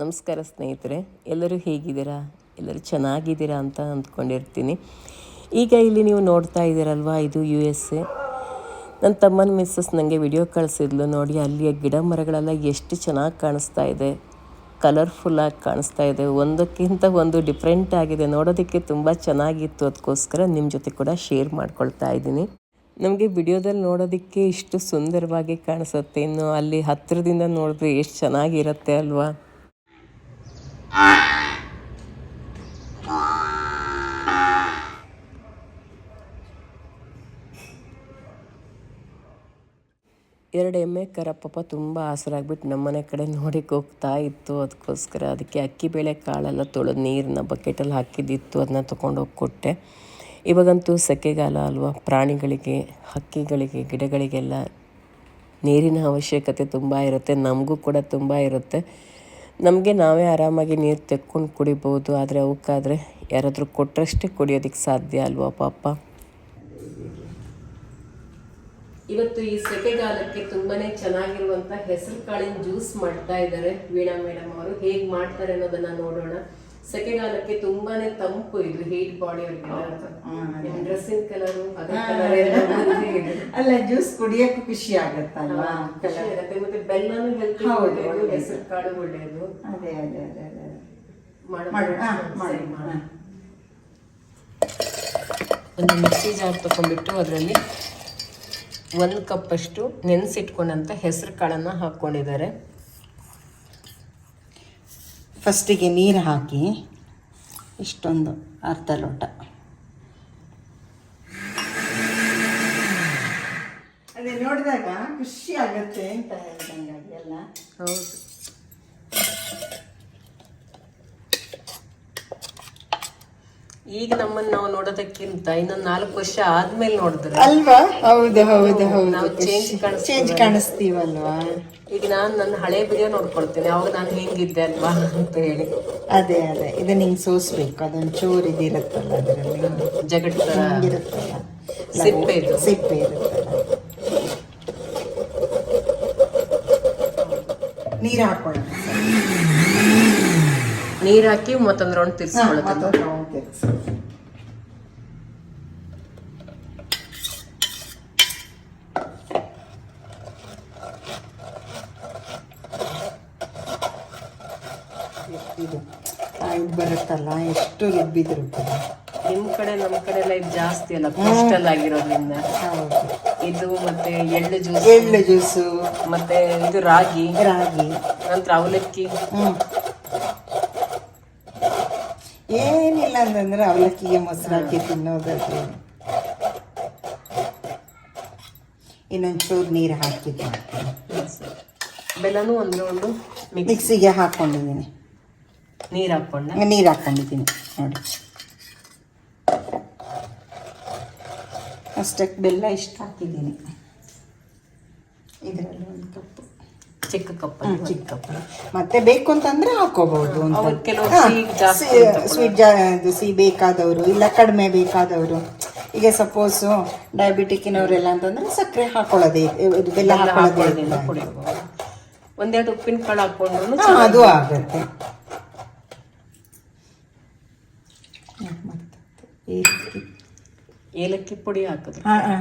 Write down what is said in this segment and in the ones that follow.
ನಮಸ್ಕಾರ ಸ್ನೇಹಿತರೆ, ಎಲ್ಲರೂ ಹೇಗಿದ್ದೀರಾ? ಎಲ್ಲರೂ ಚೆನ್ನಾಗಿದ್ದೀರಾ ಅಂತ ಅಂದ್ಕೊಂಡಿರ್ತೀನಿ. ಈಗ ಇಲ್ಲಿ ನೀವು ನೋಡ್ತಾ ಇದ್ದೀರಲ್ವಾ, ಇದು ಯು ಎಸ್ ಎ ನನ್ನ ತಮ್ಮನ ಮಿಸ್ಸಸ್ ನನಗೆ ವಿಡಿಯೋ ಕಳಿಸಿದ್ಲು ನೋಡಿ, ಅಲ್ಲಿಯ ಗಿಡ ಮರಗಳೆಲ್ಲ ಎಷ್ಟು ಚೆನ್ನಾಗಿ ಕಾಣಿಸ್ತಾ ಇದೆ. ಕಲರ್ಫುಲ್ಲಾಗಿ ಕಾಣಿಸ್ತಾ ಇದೆ. ಒಂದಕ್ಕಿಂತ ಒಂದು ಡಿಫ್ರೆಂಟ್ ಆಗಿದೆ. ನೋಡೋದಕ್ಕೆ ತುಂಬ ಚೆನ್ನಾಗಿತ್ತು. ಅದಕ್ಕೋಸ್ಕರ ನಿಮ್ಮ ಜೊತೆ ಕೂಡ ಶೇರ್ ಮಾಡ್ಕೊಳ್ತಾ ಇದ್ದೀನಿ. ನಮಗೆ ವಿಡಿಯೋದಲ್ಲಿ ನೋಡೋದಕ್ಕೆ ಇಷ್ಟು ಸುಂದರವಾಗಿ ಕಾಣಿಸುತ್ತೆ. ಇನ್ನು ಅಲ್ಲಿ ಹತ್ತಿರದಿಂದ ನೋಡಿದ್ರೆ ಎಷ್ಟು ಚೆನ್ನಾಗಿರುತ್ತೆ ಅಲ್ವಾ? ಎರಡು ಎಮ್ಮೆ ಕರ ಪಾಪ ತುಂಬ ನಮ್ಮ ನಮ್ಮನೆ ಕಡೆ ನೋಡಿಕ್ಕೆ ಹೋಗ್ತಾ ಇತ್ತು. ಅದಕ್ಕೋಸ್ಕರ ಅದಕ್ಕೆ ಅಕ್ಕಿ ಬೇಳೆ ಕಾಳೆಲ್ಲ ತೊಳೆದು ನೀರನ್ನ ಬಕೆಟಲ್ಲಿ ಹಾಕಿದ್ದಿತ್ತು. ಅದನ್ನ ತೊಗೊಂಡೋಗಿ ಕೊಟ್ಟೆ. ಇವಾಗಂತೂ ಸೆಕೆಗಾಲ ಅಲ್ವಾ? ಪ್ರಾಣಿಗಳಿಗೆ, ಹಕ್ಕಿಗಳಿಗೆ, ಗಿಡಗಳಿಗೆಲ್ಲ ನೀರಿನ ಅವಶ್ಯಕತೆ ತುಂಬ ಇರುತ್ತೆ. ನಮಗೂ ಕೂಡ ತುಂಬ ಇರುತ್ತೆ. ನಮಗೆ ನಾವೇ ಆರಾಮಾಗಿ ನೀರು ತೆಕ್ಕೊಂಡು ಕುಡಿಬೋದು, ಆದರೆ ಅವಕ್ಕಾದರೆ ಯಾರಾದರೂ ಕೊಟ್ಟರಷ್ಟೇ ಕುಡಿಯೋದಕ್ಕೆ ಸಾಧ್ಯ ಅಲ್ವಾ ಪಾಪ. ಇವತ್ತು ಈ ಸೆಕೆಗಾಲಕ್ಕೆ ತುಂಬಾನೇ ಚೆನ್ನಾಗಿರುವಂತ ಹೆಸರು ಕಾಳಿನ ಜ್ಯೂಸ್ ಮಾಡ್ತಾ ಇದ್ದಾರೆ ವೀಣಾ ಮೇಡಮ್ ಅವರು. ಹೇಗೆ ಮಾಡ್ತಾರೆ ಅನ್ನೋದನ್ನ ನೋಡೋಣ. ಸೆಕೆಗಾಲಕ್ಕೆ ತುಂಬಾನೇ ತಂಪು ಇದ್ರು ಹೀಟ್ ಬಾಡಿ ಅವ್ರಿಗೆ ಡ್ರೆಸ್ಸಿನ ಕಲರ್ ಅಲ್ಲ ಜ್ಯೂಸ್ ಕುಡಿಯಕ್ಕೆ ಖುಷಿ ಆಗತ್ತಲ್ವಾ? ಮತ್ತೆ ಬೆಲ್ಲನೂ ಹೆಲ್ತ್ ಹೌದು, ಒಳ್ಳೆಯದು ಹೆಸರು ಕಾಳು ಒಳ್ಳೆಯದು ಅದೇ ಅದೇ ಅದೇ ಅದೇ ಮಾಡಿ. ಒಂದು ಮಿಕ್ಸಿ ಜಾರ್ ತಗೊಂಡ್ಬಿಟ್ಟು ಅದರಲ್ಲಿ ಒಂದು ಕಪ್ಪಷ್ಟು ನೆನೆಸಿಟ್ಕೊಂಡಂಥ ಹೆಸರು ಕಾಳನ್ನು ಹಾಕ್ಕೊಂಡಿದ್ದಾರೆ ಫಸ್ಟಿಗೆ ನೀರು ಹಾಕಿ ಇಷ್ಟೊಂದು ಅರ್ಧ ಲೋಟ. ಅದೇ ನೋಡಿದಾಗ ಖುಷಿ ಆಗುತ್ತೆ ಅಂತ ಹೇಳ್ದಂಗಾಗಿ ಎಲ್ಲ ಹೌದು. ಈಗ ನಮ್ಮನ್ನ ನಾವು ನೋಡೋದಕ್ಕಿಂತ ಇನ್ನೊಂದು ನಾಲ್ಕು ವರ್ಷ ಆದ್ಮೇಲೆ ನೋಡಿದ್ರೆ ಅಲ್ವಾ? ಹೌದು ಹೌದು ಹೌದು. ನಾವು ಚೇಂಜ್ ಕಾಣಿಸ್ತೀವಿ ಚೇಂಜ್ ಕಾಣಿಸ್ತೀವಲ್ವಾ? ಈಗ ನಾನು ನನ್ನ ಹಳೆ ವಿಡಿಯೋ ನೋಡ್ಕೊಳ್ತೇನೆ. ಅವಾಗ ನಾನು ಹೆಂಗಿದ್ದೆ ಅಲ್ವಾ ಅಂತ ಹೇಳಿ. ಅದೇ ಅದೇ. ಇದನ್ನ ಹಿಂಗೆ ಸೋಸ್ಬೇಕು. ಅದೊಂದು ಚೂರು ಇದಿರುತ್ತಲ್ಲ ಅದರಲ್ಲಿ. ಜಗಟ್ ಹಿಂಗಿರುತ್ತಲ್ಲ. ಸಿಪ್ಪೆ ಇದು. ಸಿಪ್ಪೆ ಇರುತ್ತಲ್ಲ. ನೀರು ಹಾಕೊಳ್ಳೋಣ. ನೀರ್ ಹಾಕಿ ಮತ್ತೊಂದ್ ರೌಂಡ್ ತಿರ್ಸ್ಕೊಳ್ಳೋದು. ಇದು. ಇದು ಬರುತ್ತಲ್ಲ ಎಷ್ಟು ರುಬ್ಬಿದ್ರು ನಿಮ್ಮ ನಿಮ್ ಕಡೆ ನಮ್ ಕಡೆ ಎಲ್ಲ ಇದು ಜಾಸ್ತಿ ಅಲ್ಲ ಕೋಸ್ಟಲ್ ಆಗಿರೋದ್ರಿಂದ. ಹೌದು. ಇದು ಮತ್ತೆ ಎಳ್ಳು ಜ್ಯೂಸ್ ಎಳ್ಳು ಜ್ಯೂಸು ಮತ್ತೆ ಇದು ರಾಗಿ. ರಾಗಿ. ನಂತರ ಅವಲಕ್ಕಿ. ಹ್ಮ್. ಏನಿಲ್ಲ ಅಂತಂದ್ರೆ ಅವಲಕ್ಕಿಗೆ ಮೊಸರು ಹಾಕಿ ತಿನ್ನೋದಾದ್ರೆ. ಇನ್ನೊಂಚೂರು ನೀರು ಹಾಕಿದ್ದೆ ಬೆಲ್ಲನೂ ಒಂದು ಒಂದು ಮಿಕ್ಸಿಗೆ ಹಾಕ್ಕೊಂಡಿದ್ದೀನಿ ನೀರ್ ಹಾಕೊಂಡ? ನೀರು ಹಾಕ್ಕೊಂಡಿದ್ದೀನಿ ನೋಡಿ. ಅಷ್ಟಕ್ಕೆ ಬೆಲ್ಲ ಇಷ್ಟು ಹಾಕಿದ್ದೀನಿ. ಇದರಲ್ಲಿ ಒಂದು ಕಪ್ಪು. ಚಿಕ್ಕ ಕಪ್ ಚಿಕ್ಕ ಕಪ್ ಮತ್ತೆ ಬೇಕು ಅಂತಂದ್ರೆ ಹಾಕೋಬಹುದು ಜಾಸ್ತಿ ಸ್ವೀಟ್ ಇದು ಸಿಹಿ ಬೇಕಾದವರು ಇಲ್ಲ ಕಡಿಮೆ ಬೇಕಾದವರು. ಈಗ ಸಪೋಸ್ ಡಯಾಬಿಟಿಕ್ ಇನವರೆಲ್ಲ ಅಂತಂದ್ರೆ ಸಕ್ಕರೆ ಹಾಕೊಳ್ಳೋದೇ ಇದು ಬೆಲ್ಲ ಹಾಕೊಳ್ಳೋದೇ ಒಂದೆರಡು ಉಪ್ಪಿನ ಕಾಳು ಹಾಕೊಂಡ್ರು ಅದು ಆಗುತ್ತೆ ಹ್ಮ್, ಮತ್ತೆ ಏಲಕ್ಕಿ. ಏಲಕ್ಕಿ ಪುಡಿ ಹಾಕಿದ್ರು? ಹಾ, ಹಾ.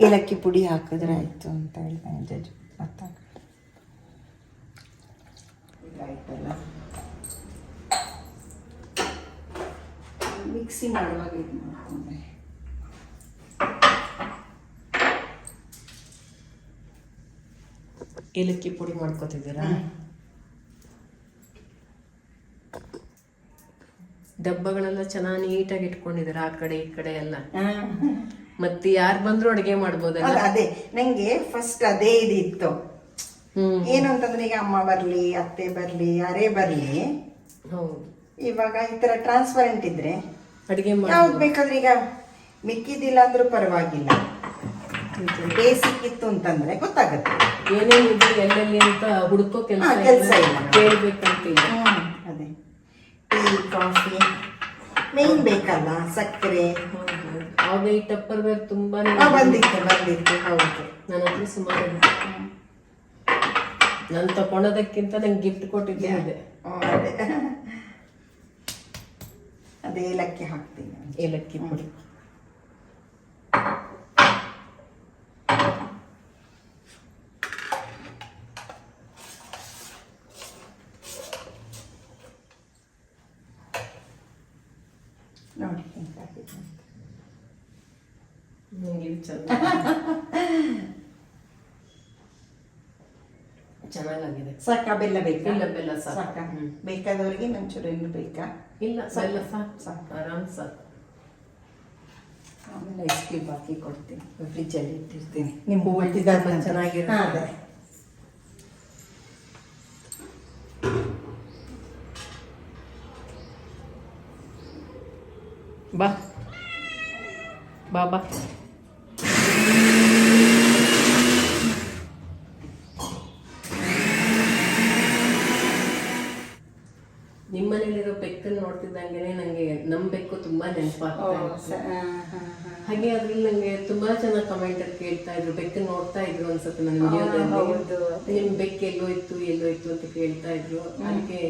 ಏಲಕ್ಕಿ ಪುಡಿ ಹಾಕಿದ್ರೆ ಆಯ್ತು ಅಂತ ಹೇಳ್ತಾನೆ ಜಜ್ಜು ಮತ್ತೆ? ಆಯ್ತಲ್ಲ. ಮಿಕ್ಸಿ ಮಾಡುವಾಗ ಇದು ಮಾಡ್ಕೊಂಡೆ. ಏಲಕ್ಕಿ ಪುಡಿ ಮಾಡ್ಕೋತಿದ್ದೀರಾ? ಡಬ್ಬಗಳೆಲ್ಲ ಚೆನ್ನಾಗಿ ನೀಟಾಗಿ ಇಟ್ಕೊಂಡಿದ್ದಾರೆ ಆ ಕಡೆ ಈ ಕಡೆ ಎಲ್ಲ. ಮತ್ತೆ ಯಾರು ಬಂದ್ರು ಅಡಿಗೆ ಮಾಡ್ಬೋದಲ್ಲ? ಅದೇ ನಂಗೆ ಫಸ್ಟ್ ಅದೇ ಇದಿತ್ತು ಏನು ಅಂತಂದ್ರೆ ಈಗ ಅಮ್ಮ ಬರ್ಲಿ ಅತ್ತೆ ಬರ್ಲಿ ಯಾರೇ ಬರ್ಲಿ ಇವಾಗ ಈ ತರ ಟ್ರಾನ್ಸ್ಪರೆಂಟ್ ಇದ್ರೆ ಅಡಿಗೆ ಯಾವ್ದು ಬೇಕಾದ್ರೆ ಈಗ ಮಿಕ್ಕಿದಿಲ್ಲ ಅಂದ್ರೂ ಪರವಾಗಿಲ್ಲ. ಬೇಸಿಕ್ ಇತ್ತು ಅಂತಂದ್ರೆ ಗೊತ್ತಾಗತ್ತೆ. ಏನೇನಿದೆ ಎಲ್ಲೆಲ್ಲಿ ಅಂತ ಹುಡುಕೋ ಕೆಲಸ ಕೆಲಸ ಕೆಲ್ಸ ಇಲ್ಲ. ಕೇಳ್ಬೇಕಂತಿಲ್ಲ. ಅದೇ. Tea coffee. ಮೇನ್ ಬೇಕಲ್ಲ ಸಕ್ಕರೆ? ಹೌದು ಈ ಟಪ್ಪರ್ ವೇರ್ ತುಂಬಾನೇ ಬಂದಿತ್ತು ಬಂದಿತ್ತು. ಹೌದು. ನನ್ನ ಹತ್ರ ಸುಮಾರು. ನಾನು ತಕೊಂಡೋದಕ್ಕಿಂತ ನಂಗೆ ಗಿಫ್ಟ್ ಕೊಟ್ಟಿದ್ದೆ ಅದೇ ಅದೇ ಏಲಕ್ಕಿ ಹಾಕ್ತೀನಿ. ಏಲಕ್ಕಿ ಪುಡಿ ನೋಡಿ ಇದು ಚಂದ. ಚೆನ್ನಾಗಾಗಿದೆ ಸಾಕಾ ಬೆಲ್ಲ ಬೇಕಾ? ಇಲ್ಲ, ಬೆಲ್ಲ ಸಾಕ. ಬೇಕಾದವರಿಗೆ ಒಂಚೂರು ಇನ್ನು ಬೇಕಾ? ಇಲ್ಲ. ಬೆಲ್ಲ ಸಾಕು. ಸಾಕು. ಆರಾಮ್ ಸಾಕು. ಆಮೇಲೆ ಐಸ್ ಕ್ರೀಮ್ ಹಾಕಿ ಕೊಡ್ತೀನಿ. ಫ್ರಿಜ್ಜಲ್ಲಿ ಇಟ್ಟಿರ್ತೀನಿ. ನಿಮ್ಮ ನಂತರ. ಚೆನ್ನಾಗಿರುತ್ತೆ. ಅದೇ. ಬಾ. ಬಾ ಬಾ ನಿಮ್ಮ ಮನೇಲಿರೋ ಬೆಕ್ಕನ್ನು ನೋಡ್ತಿದ್ದಂಗೆನೆ ನಂಗೆ ನಮ್ ಬೆಕ್ಕು ತುಂಬಾ ಓ, ನೆನಪಾಗ್ತಾ ಇತ್ತು ಸ- ಹಾ, ಹಾ, ಹಾ. ಹಾಗೆ ಅದ್ರಲ್ಲಿ ನಂಗೆ ತುಂಬಾ ಚೆನ್ನಾಗಿ ಕಮೆಂಟ್ ಅಲ್ಲಿ ಕೇಳ್ತಾ ಇದ್ರು ಬೆಕ್ಕನ್ನು ನೋಡ್ತಾ ಇದ್ರು ಅನ್ಸುತ್ತೆ ನನ್ನ ವಿಡಿಯೋದಲ್ಲಿ. ಹೌದು. ನಿಮ್ ಬೆಕ್ಕ ಎಲ್ಲೋ ಇತ್ತು ಎಲ್ಲೋ ಇತ್ತು ಅಂತ ಕೇಳ್ತಾ ಇದ್ರು. ಅದಕ್ಕೆ.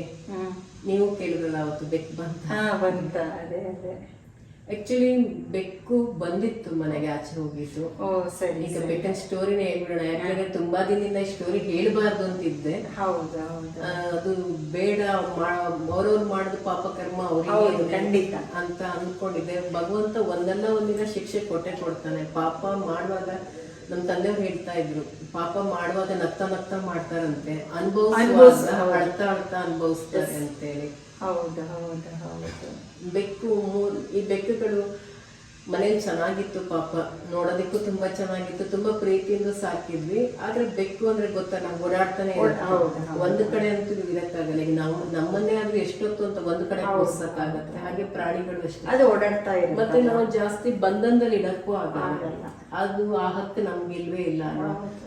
ನೀವು ಕೇಳಿದ್ರಲ್ಲ ಅವತ್ತು ಬೆಕ್ಕು ಬಂತ? ಹಾ ಬಂತ. ಅದೇ ಅದೇ. ಆಕ್ಚುಲಿ ಬೆಕ್ಕು ಬಂದಿತ್ತು ಮನೆಗೆ ಆಚೆ ಹೋಗಿತ್ತು ಓ ಸರಿ ಈಗ ಸರಿ. ಬೆಕ್ಕನ ಸ್ಟೋರಿನೇ ಹೇಳ್ಬಿಡೋಣ. ಯಾಕಂದ್ರೆ ತುಂಬಾ ದಿನದಿಂದ ಈ ಸ್ಟೋರಿ ಹೇಳ್ಬಾರ್ದು ಅಂತಿದ್ದೆ. ಹೌದು ಅದು ಬೇಡ ಅವ್ರವ್ರು ಮಾಡಿದ ಪಾಪ ಕರ್ಮ ಹೌದು, ಅವ್ರಿಗೆ ಖಂಡಿತ. ಅಂತ ಅನ್ಕೊಂಡಿದ್ದೆ ಭಗವಂತ ಒಂದಲ್ಲ ಒಂದಿನ ಶಿಕ್ಷೆ ಕೊಟ್ಟೆ ಕೊಡ್ತಾನೆ. ಪಾಪ ಮಾಡುವಾಗ ನಮ್ ತಂದೆಯವ್ರು ಹೇಳ್ತಾ ಇದ್ರು ಪಾಪ ಮಾಡುವಾಗ ನಗ್ತಾ ನಗ್ತಾ ಮಾಡ್ತಾರಂತೆ. ಅನುಭವ ಅನುಭವಿಸುವಾಗ. ಅಳ್ತಾ ಅಳ್ತಾ ಅನುಭವಿಸ್ತಾರೆ ಅಂತೇಳಿ. ಹೌದು ಹೌದು ಹೌದು. ಬೆಕ್ಕು ಮೂರ್ ಈ ಬೆಕ್ಕುಗಳು ಮನೇಲಿ ಚೆನ್ನಾಗಿತ್ತು ಪಾಪ. ನೋಡೋದಕ್ಕೂ ತುಂಬಾ ಚೆನ್ನಾಗಿತ್ತು. ತುಂಬಾ ಪ್ರೀತಿಯಿಂದ ಸಾಕಿದ್ವಿ. ಆದ್ರೆ ಬೆಕ್ಕು ಅಂದ್ರೆ ಗೊತ್ತಲ್ಲ ಓಡಾಡ್ತಾನೆ ಇರುತ್ತೆ. ಹೌದು, ಹೌದು. ಒಂದು ಕಡೆ ಅಂತೂ ಇರಕ್ಕಾಗಲ್ಲ. ಈಗ ನಾವು ನಮ್ಮನ್ನೇ ಆದ್ರೆ ಎಷ್ಟೊತ್ತು ಅಂತ ಒಂದು ಕಡೆ ಓಡಿಸಕ್ಕಾಗತ್ತೆ ಹಾಗೆ ಪ್ರಾಣಿಗಳು ಅಷ್ಟೇ. ಅದು ಓಡಾಡ್ತಾ ಇರುತ್ತೆ. ಮತ್ತೆ ನಾವು ಜಾಸ್ತಿ ಬಂಧನದಲ್ಲಿ ಇಡಕ್ಕೂ ಆಗಲ್ಲ. ಅದು ಆ ಹಕ್ಕು ನಮ್ಗೆ ಇಲ್ವೇ ಇಲ್ಲ?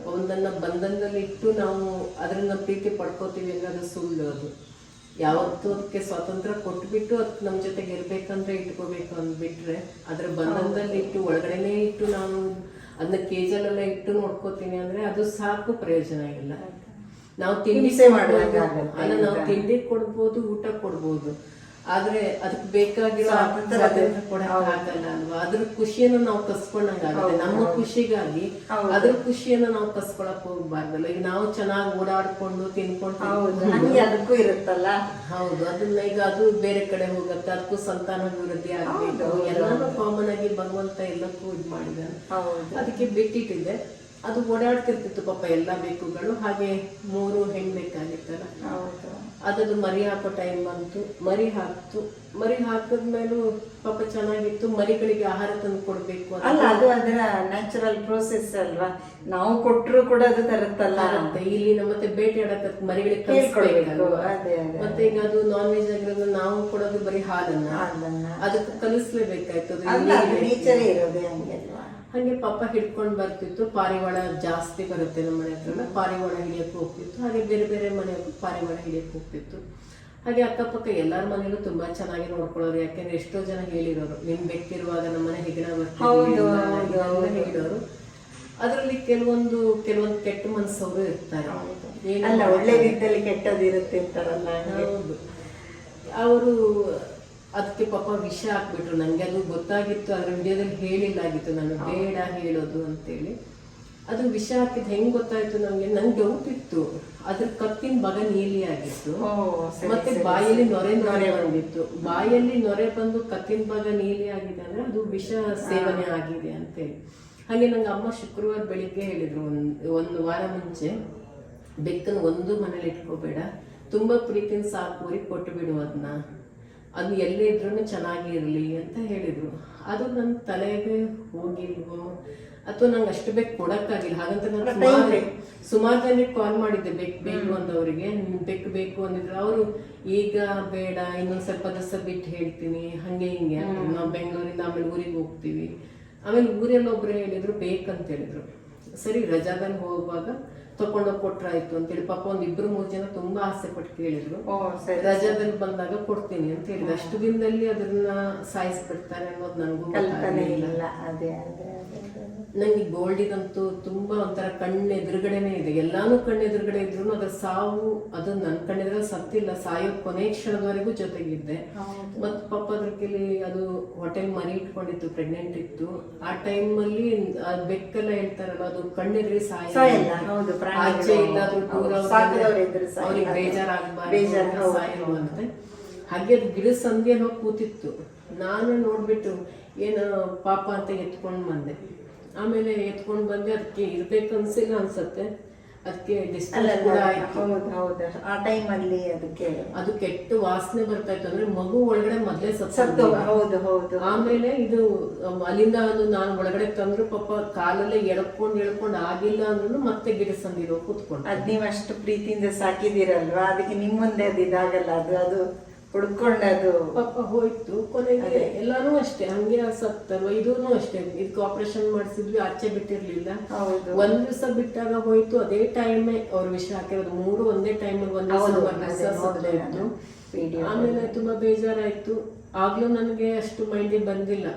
ಒಂದನ್ನ ಬಂಧನದಲ್ಲಿ ಇಟ್ಟು ನಾವು ಅದನ್ನ ಪ್ರೀತಿ ಪಡ್ಕೋತೀವಿ ಅಂದ್ರೆ ಅದು ಸುಳ್ಳು ಅದು. ಯಾವತ್ತೂ ಅದಕ್ಕೆ ಸ್ವಾತಂತ್ರ್ಯ ಕೊಟ್ಬಿಟ್ಟು ಅದಕ್ಕೆ ನಮ್ಮ ಜೊತೆಗೆ ಇರ್ಬೇಕಂದ್ರೆ ಇಟ್ಕೋಬೇಕು ಅಂದ್ಬಿಟ್ರೆ ಅದ್ರ ಬಂಧನದಲ್ಲಿ ಇಟ್ಟು ಒಳಗಡೆನೆ ಇಟ್ಟು ನಾನು ಅದನ್ನ ಕೇಜಲ್ಲೆಲ್ಲ ಇಟ್ಟು ನೋಡ್ಕೋತೀನಿ ಅಂದ್ರೆ ಅದು ಸಾಕು ಪ್ರಯೋಜನ ಇಲ್ಲ. ನಾವು ತಿಂಡಿ ಅಲ್ಲ ನಾವು ತಿಂಡಿ ಕೊಡ್ಬೋದು ಊಟ ಕೊಡ್ಬೋದು. ಆದ್ರೆ ಅದಕ್ಕೆ ಬೇಕಾಗಿರೋ ಆಗಲ್ಲ ಅಲ್ವಾ? ಅದ್ರ ಖುಷಿಯನ್ನ ನಾವು ಕಸ್ಕೊಂಡಂಗಾಗುತ್ತೆ ನಮ್ಮ ಖುಷಿಗಾಗಿ ಅದ್ರ ಖುಷಿಯನ್ನ ನಾವು ಕಸ್ಕೊಳಕ್ ಹೋಗ್ಬಾರ್ದಲ್ಲ. ಈಗ ನಾವು ಚೆನ್ನಾಗಿ ಓಡಾಡ್ಕೊಂಡು ತಿನ್ಕೊಂಡು ಅದಕ್ಕೂ ಇರುತ್ತಲ್ಲ? ಹೌದು. ಅದನ್ನ ಈಗ ಅದು ಬೇರೆ ಕಡೆ ಹೋಗುತ್ತೆ. ಅದಕ್ಕೂ ಸಂತಾನ ಅಭಿವೃದ್ಧಿ ಆಗ್ಬೇಕು. ಎಲ್ಲಾನು ಕಾಮನ್ ಆಗಿ ಭಗವಂತ ಎಲ್ಲಕ್ಕೂ ಇದು ಮಾಡಿದ ಅದಕ್ಕೆ ಬಿಟ್ಟಿಟ್ಟಿದ್ದೆ. ಅದು ಓಡಾಡ್ತಿರ್ತಿತ್ತು ಪಾಪ ಎಲ್ಲ ಬೇಕುಗಳು ಹಾಗೆ ಮೂರು ಹೆಣ್ ಬೇಕಾಗಿತ್ತಲ್ಲ. ಹೌದು. ಅದದು ಮರಿ ಹಾಕೋ ಟೈಮ್ ಬಂತು ಮರಿ ಹಾಕ್ತು. ಮರಿ ಹಾಕಿದ್ಮೇಲೂ ಪಾಪ ಚೆನ್ನಾಗಿತ್ತು ಮರಿಗಳಿಗೆ ಆಹಾರ ತಂದು ಕೊಡ್ಬೇಕು ಅಲ್ಲ ಅದು ಅದರ ನ್ಯಾಚುರಲ್ ಪ್ರೋಸೆಸ್ ಅಲ್ವಾ? ನಾವು ಕೊಟ್ಟರು ಕೂಡ ಅದು ತರುತ್ತಲ್ಲ. ಅಂತ ಇಲ್ಲಿ ಮತ್ತೆ ಬೇಟೆ ಆಡಕ್ಕೆ ಮರಿಗಳಿಗೆ ಮತ್ತೆ ಈಗ ಅದು ನಾನ್ ವೆಜ್ ಆಗಿರೋದು ನಾವು ಕೊಡೋದು ಬರೀ ಹಾಲನ್ನ. ಅದನ್ನ ಅದಕ್ಕೆ ಕಲಿಸ್ಲೇಬೇಕಾಯ್ತು. ಅದು ಇಲ್ಲಿ ನೇಚರೇ ಇರೋದೇ ಹಂಗೆ. ಅಲ್ವಾ ಹಂಗೆ ಪಾಪ ಹಿಡ್ಕೊಂಡು ಬರ್ತಿತ್ತು ಪಾರಿವಾಳ ಜಾಸ್ತಿ ಬರುತ್ತೆ ನಮ್ಮ ಮನೆ ಹತ್ರ ಪಾರಿವಾಳ ಹಿಡಿಯಕ್ಕೆ ಹೋಗ್ತಿತ್ತು ಹಾಗೆ ಬೇರೆ ಬೇರೆ ಮನೆ ಪಾರಿವಾಳ ಹಿಡಿಯಕ್ಕೆ ಹೋಗ್ತಿತ್ತು. ಹಾಗೆ ಅಕ್ಕಪಕ್ಕ ಎಲ್ಲರ ಮನೇಲೂ ತುಂಬಾ ಚೆನ್ನಾಗಿ ನೋಡ್ಕೊಳ್ಳೋರು ಯಾಕೆಂದ್ರೆ ಎಷ್ಟೋ ಜನ ಹೇಳಿರೋರು ನಿಮ್ ಬೆಕ್ಕಿರುವಾಗ ನಮ್ಮನೆ ಹೆಗಣ ಹೌದು, ಬರ್ತಿದ್ರು ಹೌದು, ಇದೆಲ್ಲ ಹೇಳೋರು ಅದರಲ್ಲಿ ಕೆಲವೊಂದು ಕೆಲವೊಂದು ಕೆಟ್ಟ ಮನಸ್ಸವರು ಇರ್ತಾರೆ. ಒಳ್ಳೆ ರೀತಿಯಲ್ಲಿ ಕೆಟ್ಟದಿರುತ್ತೆ ಅಂತಾರಲ್ಲ ಅವರು ಅದಕ್ಕೆ ಪಾಪ ವಿಷ ಹಾಕ್ಬಿಟ್ರು. ನಂಗೆ ಅದು ಗೊತ್ತಾಗಿತ್ತು ಅದ್ರ ವಿಡಿಯೋದಲ್ಲಿ ಹೇಳಿಲ್ಲಾಗಿತ್ತು. ನಾನು ಬೇಡ ಹೇಳೋದು ಅಂತೇಳಿ. ಅದು ವಿಷ ಹಾಕಿದ್ ಹೆಂಗ್ ಗೊತ್ತಾಯ್ತು ನಮ್ಗೆ? ನಂಗೆ ಡೌಟ್ ಇತ್ತು. ಅದ್ರ ಕತ್ತಿನ ಬಗ ನೀಲಿ ಆಗಿತ್ತು. ಮತ್ತೆ ಬಾಯಲ್ಲಿ ನೊರೆ ನೊರೆ ಬಂದಿತ್ತು. ಬಾಯಲ್ಲಿ ನೊರೆ ಬಂದು ಕತ್ತಿನ ಭಾಗ ನೀಲಿ ಆಗಿದೆ ಅಂದ್ರೆ ಅದು ವಿಷ ಸೇವನೆ ಆಗಿದೆ ಅಂತೇಳಿ. ಹಾಗೆ ನಂಗೆ ಅಮ್ಮ ಶುಕ್ರವಾರ ಬೆಳಿಗ್ಗೆ ಹೇಳಿದ್ರು. ಒಂದ್ ಒಂದು ವಾರ ಮುಂಚೆ ಬೆಕ್ಕನ್ನು ಒಂದು ಮನೇಲಿ ಇಟ್ಕೋಬೇಡ. ತುಂಬಾ ಪ್ರೀತಿನ ಸಾಕು ಕೊಟ್ಟು ಬಿಡು ಅದನ್ನ ಅದು ಎಲ್ಲೇ ಇದ್ರೂ ಚೆನ್ನಾಗಿ ಇರಲಿ ಅಂತ ಹೇಳಿದ್ರು. ಅದು ನನ್ನ ತಲೆಗೆ ಹೋಗಿಲ್ವೋ? ಅಥವಾ ನಂಗೆ ಅಷ್ಟು ಬೇಕು ಕೊಡಕ್ಕಾಗಿಲ್ಲ. ಹಾಗಂತ ನಾನು ಸುಮಾರು ಸುಮಾರು ಜನರಿಗೆ ಕಾಲ್ ಮಾಡಿದ್ದೆ ಬೇಕು ಬೇಕು ಅಂದವರಿಗೆ. ಬೇಕು ಬೇಕು ಅಂದಿದ್ರು. ಅವರು ಈಗ ಬೇಡ ಇನ್ನೊಂದ್ ಸ್ವಲ್ಪ ದಸ ಬಿಟ್ಟು ಹೇಳ್ತೀನಿ. ಹಂಗೆ ಹಿಂಗೆ. ನಾವು ಬೆಂಗಳೂರಿಂದ ಆಮೇಲೆ ಊರಿಗೆ ಹೋಗ್ತೀವಿ. ಆಮೇಲೆ ಊರಲ್ಲಿ ಒಬ್ರು ಹೇಳಿದ್ರು ಬೇಕಂತ ಹೇಳಿದ್ರು. ಸರಿ ರಜಾದಲ್ಲಿ ಹೋಗುವಾಗ ತಕೊಂಡೋಗಿ ಕೊಟ್ರಾಯ್ತು ಅಂತೇಳಿ ಪಾಪ ಒಂದ್ ಇಬ್ರು ಮೂರ್ ಜನ ತುಂಬಾ ಆಸೆ ಪಟ್ಟು ಕೇಳಿದ್ರು. ರಜಾದಲ್ಲಿ ಬಂದಾಗ ಕೊಡ್ತೀನಿ ಅಂತ ಹೇಳಿದ್ರು. ಅಷ್ಟು ದಿನದಲ್ಲಿ ಅದನ್ನ ಸಾಯಿಸ್ಬಿಡ್ತಾರೆ ಅನ್ನೋದು ನನಗೂ ಇಲ್ಲ. ಅದೇ ಅದೇ ಅದೇ. ಅದೇ. ನಂಗೆ ಗೋಲ್ಡಿಗಂತೂ ತುಂಬಾ ಒಂಥರ ಕಣ್ಣು ಎದುರುಗಡೆನೇ ಇದೆ. ಎಲ್ಲಾನು ಕಣ್ಣು ಎದುರುಗಡೆ ಇದ್ರು ಅದ್ರ ಸಾವು ಅದು ನನ್ನ ಕಣ್ಣೆದ್ರೆ ಸತ್ತಿಲ್ಲ ಸಾಯೋ ಕೊನೆ ಕ್ಷಣದವರೆಗೂ ಜೊತೆಗಿದ್ದೆ. ಮತ್ ಪಾಪ ಅದ್ರಲ್ಲಿ ಅದು ಹೋಟೆಲ್ ಮರಿ ಇಟ್ಕೊಂಡಿತ್ತು ಪ್ರೆಗ್ನೆಂಟ್ ಇತ್ತು. ಆ ಟೈಮ್ ಅಲ್ಲಿ ಅದ್ ಬೆಕ್ಕೆಲ್ಲ ಹೇಳ್ತಾರಲ್ಲ ಅದು ಕಣ್ಣೆದ್ರೆ ಸಾಯಲ್ಲ, ದೂರ ಅವ್ರಿಗೆ ಬೇಜಾರಾಗಬಾರ್ದು ಬೇಜಾರ್, ಹೌದು, ಹಾಗೆ ಅದು ಗಿಡ ಸಂಧಿಯಲ್ಲಿ ಹೋಗಿ ಕೂತಿತ್ತು. ನಾನು ನೋಡ್ಬಿಟ್ಟು ಏನು ಪಾಪ ಅಂತ ಎತ್ಕೊಂಡು ಬಂದೆ. ಆಮೇಲೆ ಎತ್ಕೊಂಡು ಬಂದೆ ಅದಕ್ಕೆ ಇರ್ಬೇಕು ಅನ್ಸಿಲ್ಲ ಅನ್ಸತ್ತೆ. ಅದಕ್ಕೆ ಆ ಟೈಮಲ್ಲಿ ಅಲ್ಲಿ ಅದಕ್ಕೆ ಅದು ಕೆಟ್ಟ ವಾಸನೆ ಬರ್ತಾ ಇತ್ತು. ಅಂದ್ರೆ ಮಗು ಒಳಗಡೆ ಮೊದಲೇ ಸತ್ತು ಹೌದು ಹೌದು. ಆಮೇಲೆ ಇದು ಅಲ್ಲಿಂದ ಅದು ನಾನು ಒಳಗಡೆ ತಂದ್ರು ಪಾಪ ಕಾಲಲ್ಲೇ ಎಳ್ಕೊಂಡು ಎಳ್ಕೊಂಡು ಆಗಿಲ್ಲ ಅಂದ್ರೂ ಮತ್ತೆ ಗಿಡ ಸಂದಿರೋ ಕೂತ್ಕೊಂಡು ಅದ್ ನೀವ್ ಅಷ್ಟು ಪ್ರೀತಿಯಿಂದ ಸಾಕಿದಿರಲ್ವಾ ಅದಕ್ಕೆ ನಿಮ್ ಮುಂದೆ ಅದು ಇದಾಗಲ್ಲ. ಅದು ಅದು ಹುಡ್ಕೊಂಡು ಅದು ಪಾಪ ಹೋಯ್ತು ಕೊನೆಗೆ ಎಲ್ಲಾನು ಅಷ್ಟೇ ಹಂಗೆ ಸತ್ತಲ್ವ ಇದೂನು ಅಷ್ಟೇ. ಇದಕ್ಕೆ ಆಪರೇಷನ್ ಮಾಡಿಸಿದ್ವಿ ಆಚೆ ಬಿಟ್ಟಿರ್ಲಿಲ್ಲ. ಒಂದ್ ದಿವಸ ಬಿಟ್ಟಾಗ ಹೋಯ್ತು ಅದೇ ಟೈಮೇ ಅವ್ರ ವಿಷ ಹಾಕಿರೋದು. ಮೂರು ಒಂದೇ ಟೈಮ್ ಒಂದ್ ದಿವಸ ಆಮೇಲೆ ತುಂಬಾ ಬೇಜಾರಾಯ್ತು. ಆಗ್ಲೂ ನನಗೆ ಅಷ್ಟು ಮೈಂಡಿಗೆ ಬಂದಿಲ್ಲ.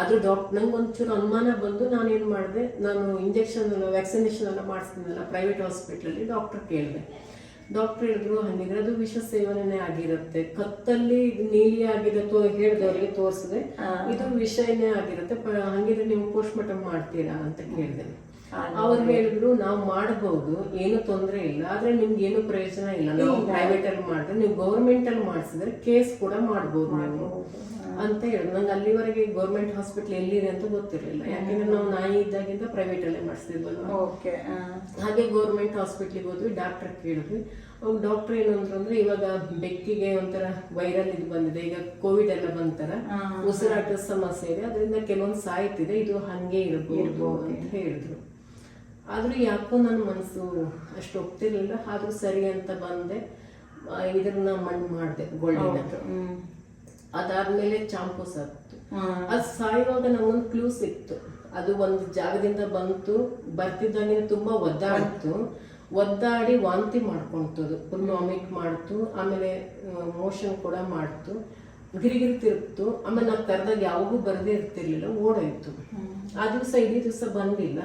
ಆದ್ರೂ ಡಾಕ್ಟರ್ ನಂಗೆ ಒಂಚೂರು ಅನುಮಾನ ಬಂದು ನಾನು ನಾನೇನ್ ಮಾಡಿದೆ ನಾನು ಇಂಜೆಕ್ಷನ್ ಎಲ್ಲ ವ್ಯಾಕ್ಸಿನೇಷನ್ ಎಲ್ಲ ಮಾಡಿಸ್ತೀನಲ್ಲ ಪ್ರೈವೇಟ್ ಹಾಸ್ಪಿಟ್ಲಲ್ಲಿ ಡಾಕ್ಟರ್ ಕೇಳಿದೆ. ಡಾಕ್ಟರ್ ಹೇಳಿದ್ರು ಹಂಗಿದ್ರೆ ಅದು ವಿಷ ಸೇವನೆ ಆಗಿರುತ್ತೆ. ಕತ್ತಲ್ಲಿ ನೀಲಿ ಆಗಿದೆ ತೋ ಹೇಳಿದವ್ರಿಗೆ ತೋರಿಸಿದೆ. ಇದು ವಿಷಯನೇ ಆಗಿರುತ್ತೆ. ಹಂಗಿದ್ರೆ ನೀವು ಪೋಸ್ಟ್ ಮಾರ್ಟಮ್ ಮಾಡ್ತೀರಾ ಅಂತ ಕೇಳಿದೆ. ಅವ್ರು ಹೇಳಿದ್ರು ನಾವು ಮಾಡಬಹುದು ಏನು ತೊಂದರೆ ಇಲ್ಲ. ಆದ್ರೆ ನಿಮ್ಗೆ ಏನು ಪ್ರಯೋಜನ ಇಲ್ಲ. ನಾವು ಪ್ರೈವೇಟ್ ಅಲ್ಲಿ ಮಾಡಿದ್ರೆ ನೀವು ಗೌರ್ಮೆಂಟ್ ಅಲ್ಲಿ ಮಾಡಿಸಿದ್ರೆ ಕೇಸ್ ಕೂಡ ಮಾಡಬಹುದು ನಾವು. ಅಂತ ಹೇಳಿದ್ರು. ನಂಗೆ ಅಲ್ಲಿವರೆಗೆ ಗೌರ್ಮೆಂಟ್ ಹಾಸ್ಪಿಟಲ್ ಎಲ್ಲಿದೆ ಅಂತ ಗೊತ್ತಿರಲಿಲ್ಲ. ಯಾಕಂದ್ರೆ ನಾವು ನಾಯಿ ಇದ್ದಾಗಿಂದ ಪ್ರೈವೇಟ್ ಅಲ್ಲೇ ಮಾಡಿಸ್ತಿದ್ವಲ್ವಾ ಓಕೆ ಹಾಗೆ ಗೌರ್ಮೆಂಟ್ ಹಾಸ್ಪಿಟ್ಲಿಗೆ ಹೋದ್ವಿ ಡಾಕ್ಟರ್ ಕೇಳಿದ್ವಿ. ಅವಾಗ ಡಾಕ್ಟರ್ ಏನಂದ್ರು ಅಂದ್ರೆ ಇವಾಗ ಬೆಕ್ಕಿಗೆ ಒಂಥರ ವೈರಲ್ ಇದು ಬಂದಿದೆ. ಈಗ ಕೋವಿಡ್ ಎಲ್ಲ ಬಂತರ ಉಸಿರಾಟದ ಸಮಸ್ಯೆ ಇದೆ. ಅದರಿಂದ ಕೆಲವೊಂದು ಸಾಯ್ತಿದೆ. ಇದು ಹಂಗೆ ಇರಬಹುದು ಅಂತ ಹೇಳಿದ್ರು. ಆದ್ರೂ ಯಾಕೋ ನನ್ನ ಮನಸ್ಸು ಅಷ್ಟು ಒಪ್ತಿರ್ಲಿಲ್ಲ. ಆದರೂ ಸರಿ ಅಂತ ಬಂದೆ. ಇದನ್ನ ಮಣ್ಣು ಮಾಡಿದೆ ಗೋಲ್ಡಿನ ಹ್ಮ್. ಅದಾದ್ಮೇಲೆ ಚಾಂಪು ಸತ್ತು. ಅದು ಸಾಯುವಾಗ ನಂಗೊಂದು ಕ್ಲೂ ಸಿಕ್ತು. ಅದು ಒಂದು ಜಾಗದಿಂದ ಬಂತು. ಬರ್ತಿದ್ದಂಗೆ ತುಂಬಾ ಒದ್ದಾಡ್ತು. ಒದ್ದಾಡಿ ವಾಂತಿ ಮಾಡ್ಕೊಂತದು ಫುಲ್ ವಾಮಿಟ್ ಮಾಡ್ತು. ಆಮೇಲೆ ಮೋಷನ್ ಕೂಡ ಮಾಡ್ತು. ಗಿರಿಗಿರಿ ತಿರುಗ್ತು. ಆಮೇಲೆ ನಾವು ಕರೆದಾಗ ಯಾವಾಗೂ ಬರದೇ ಇರ್ತಿರ್ಲಿಲ್ಲ. ಓಡೋಯ್ತು. ಆ ದಿವಸ ಇಡೀ ದಿವಸ ಬಂದಿಲ್ಲ.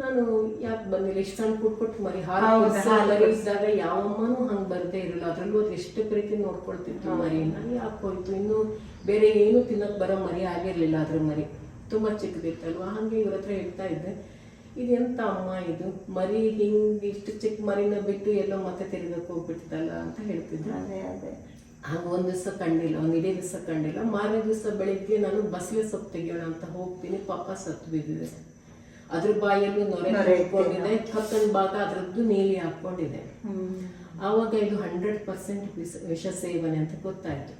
ನಾನು ಯಾಕೆ ಬಂದಿಲ್ಲ? ಇಷ್ಟು ಸಣ್ಣ ಪುಟ್ ಪುಟ್ ಮರಿ ಹಾಲು ಇದ್ದಾಗ ಯಾವ ಅಮ್ಮನೂ ಹಂಗೆ ಬರ್ದೇ ಇರಲ್ಲ ಅದ್ರಲ್ಲೂ ಅದು ಎಷ್ಟು ಪ್ರೀತಿ ನೋಡ್ಕೊಳ್ತಿತ್ತು ಮರಿನ ಯಾಕೆ ಹೋಯ್ತು? ಇನ್ನು ಬೇರೆ ಏನು ತಿನ್ನಕ್ಕೆ ಬರೋ ಮರಿ ಆಗಿರಲಿಲ್ಲ ಅದ್ರ ಮರಿ. ತುಂಬಾ ಚಿಕ್ಕದಿತ್ತಲ್ವ? ಹಂಗೆ ಇವ್ರ ಹತ್ರ ಹೇಳ್ತಾ ಇದ್ದೆ. ಇದೆಂತ ಅಮ್ಮ ಇದು? ಮರಿ ಹಿಂಗೆ ಇಷ್ಟು ಚಿಕ್ಕ ಮರಿನ ಬಿಟ್ಟು ಎಲ್ಲೋ ಮತ್ತೆ ತಿರ್ಗಕ್ ಹೋಗ್ಬಿಡ್ತಲ್ಲ ಅಂತ ಹೇಳ್ತಿದ್ದೆ. ಅದೇ ಅದೇ. ಆಗ ಒಂದ್ ದಿವಸ ಕಂಡಿಲ್ಲ ಒಂದು ಇಡೀ ದಿವಸ ಕಂಡಿಲ್ಲ. ಮಾರನೇ ದಿವಸ ಬೆಳಿಗ್ಗೆ ನಾನು ಬಸಳೆ ಸೊಪ್ಪು ತೆಗಿಯೋಣ ಅಂತ ಹೋಗ್ತೀನಿ. ಪಾಪ ಸತ್ತು ಬಿದ್ದಿದೆ. ಅದ್ರ ಬಾಯಲ್ಲೂ ನೊರೆ ಹಾಕೊಂಡಿದೆ ಕತ್ತಲ್ ಭಾಗ ಅದ್ರದ್ದು ನೀಲಿ ಹಾಕೊಂಡಿದೆ ಆವಾಗ ಇದು ಹಂಡ್ರೆಡ್ ಪರ್ಸೆಂಟ್ ವಿಷ ಸೇವನೆ ಅಂತ ಗೊತ್ತಾಯ್ತು.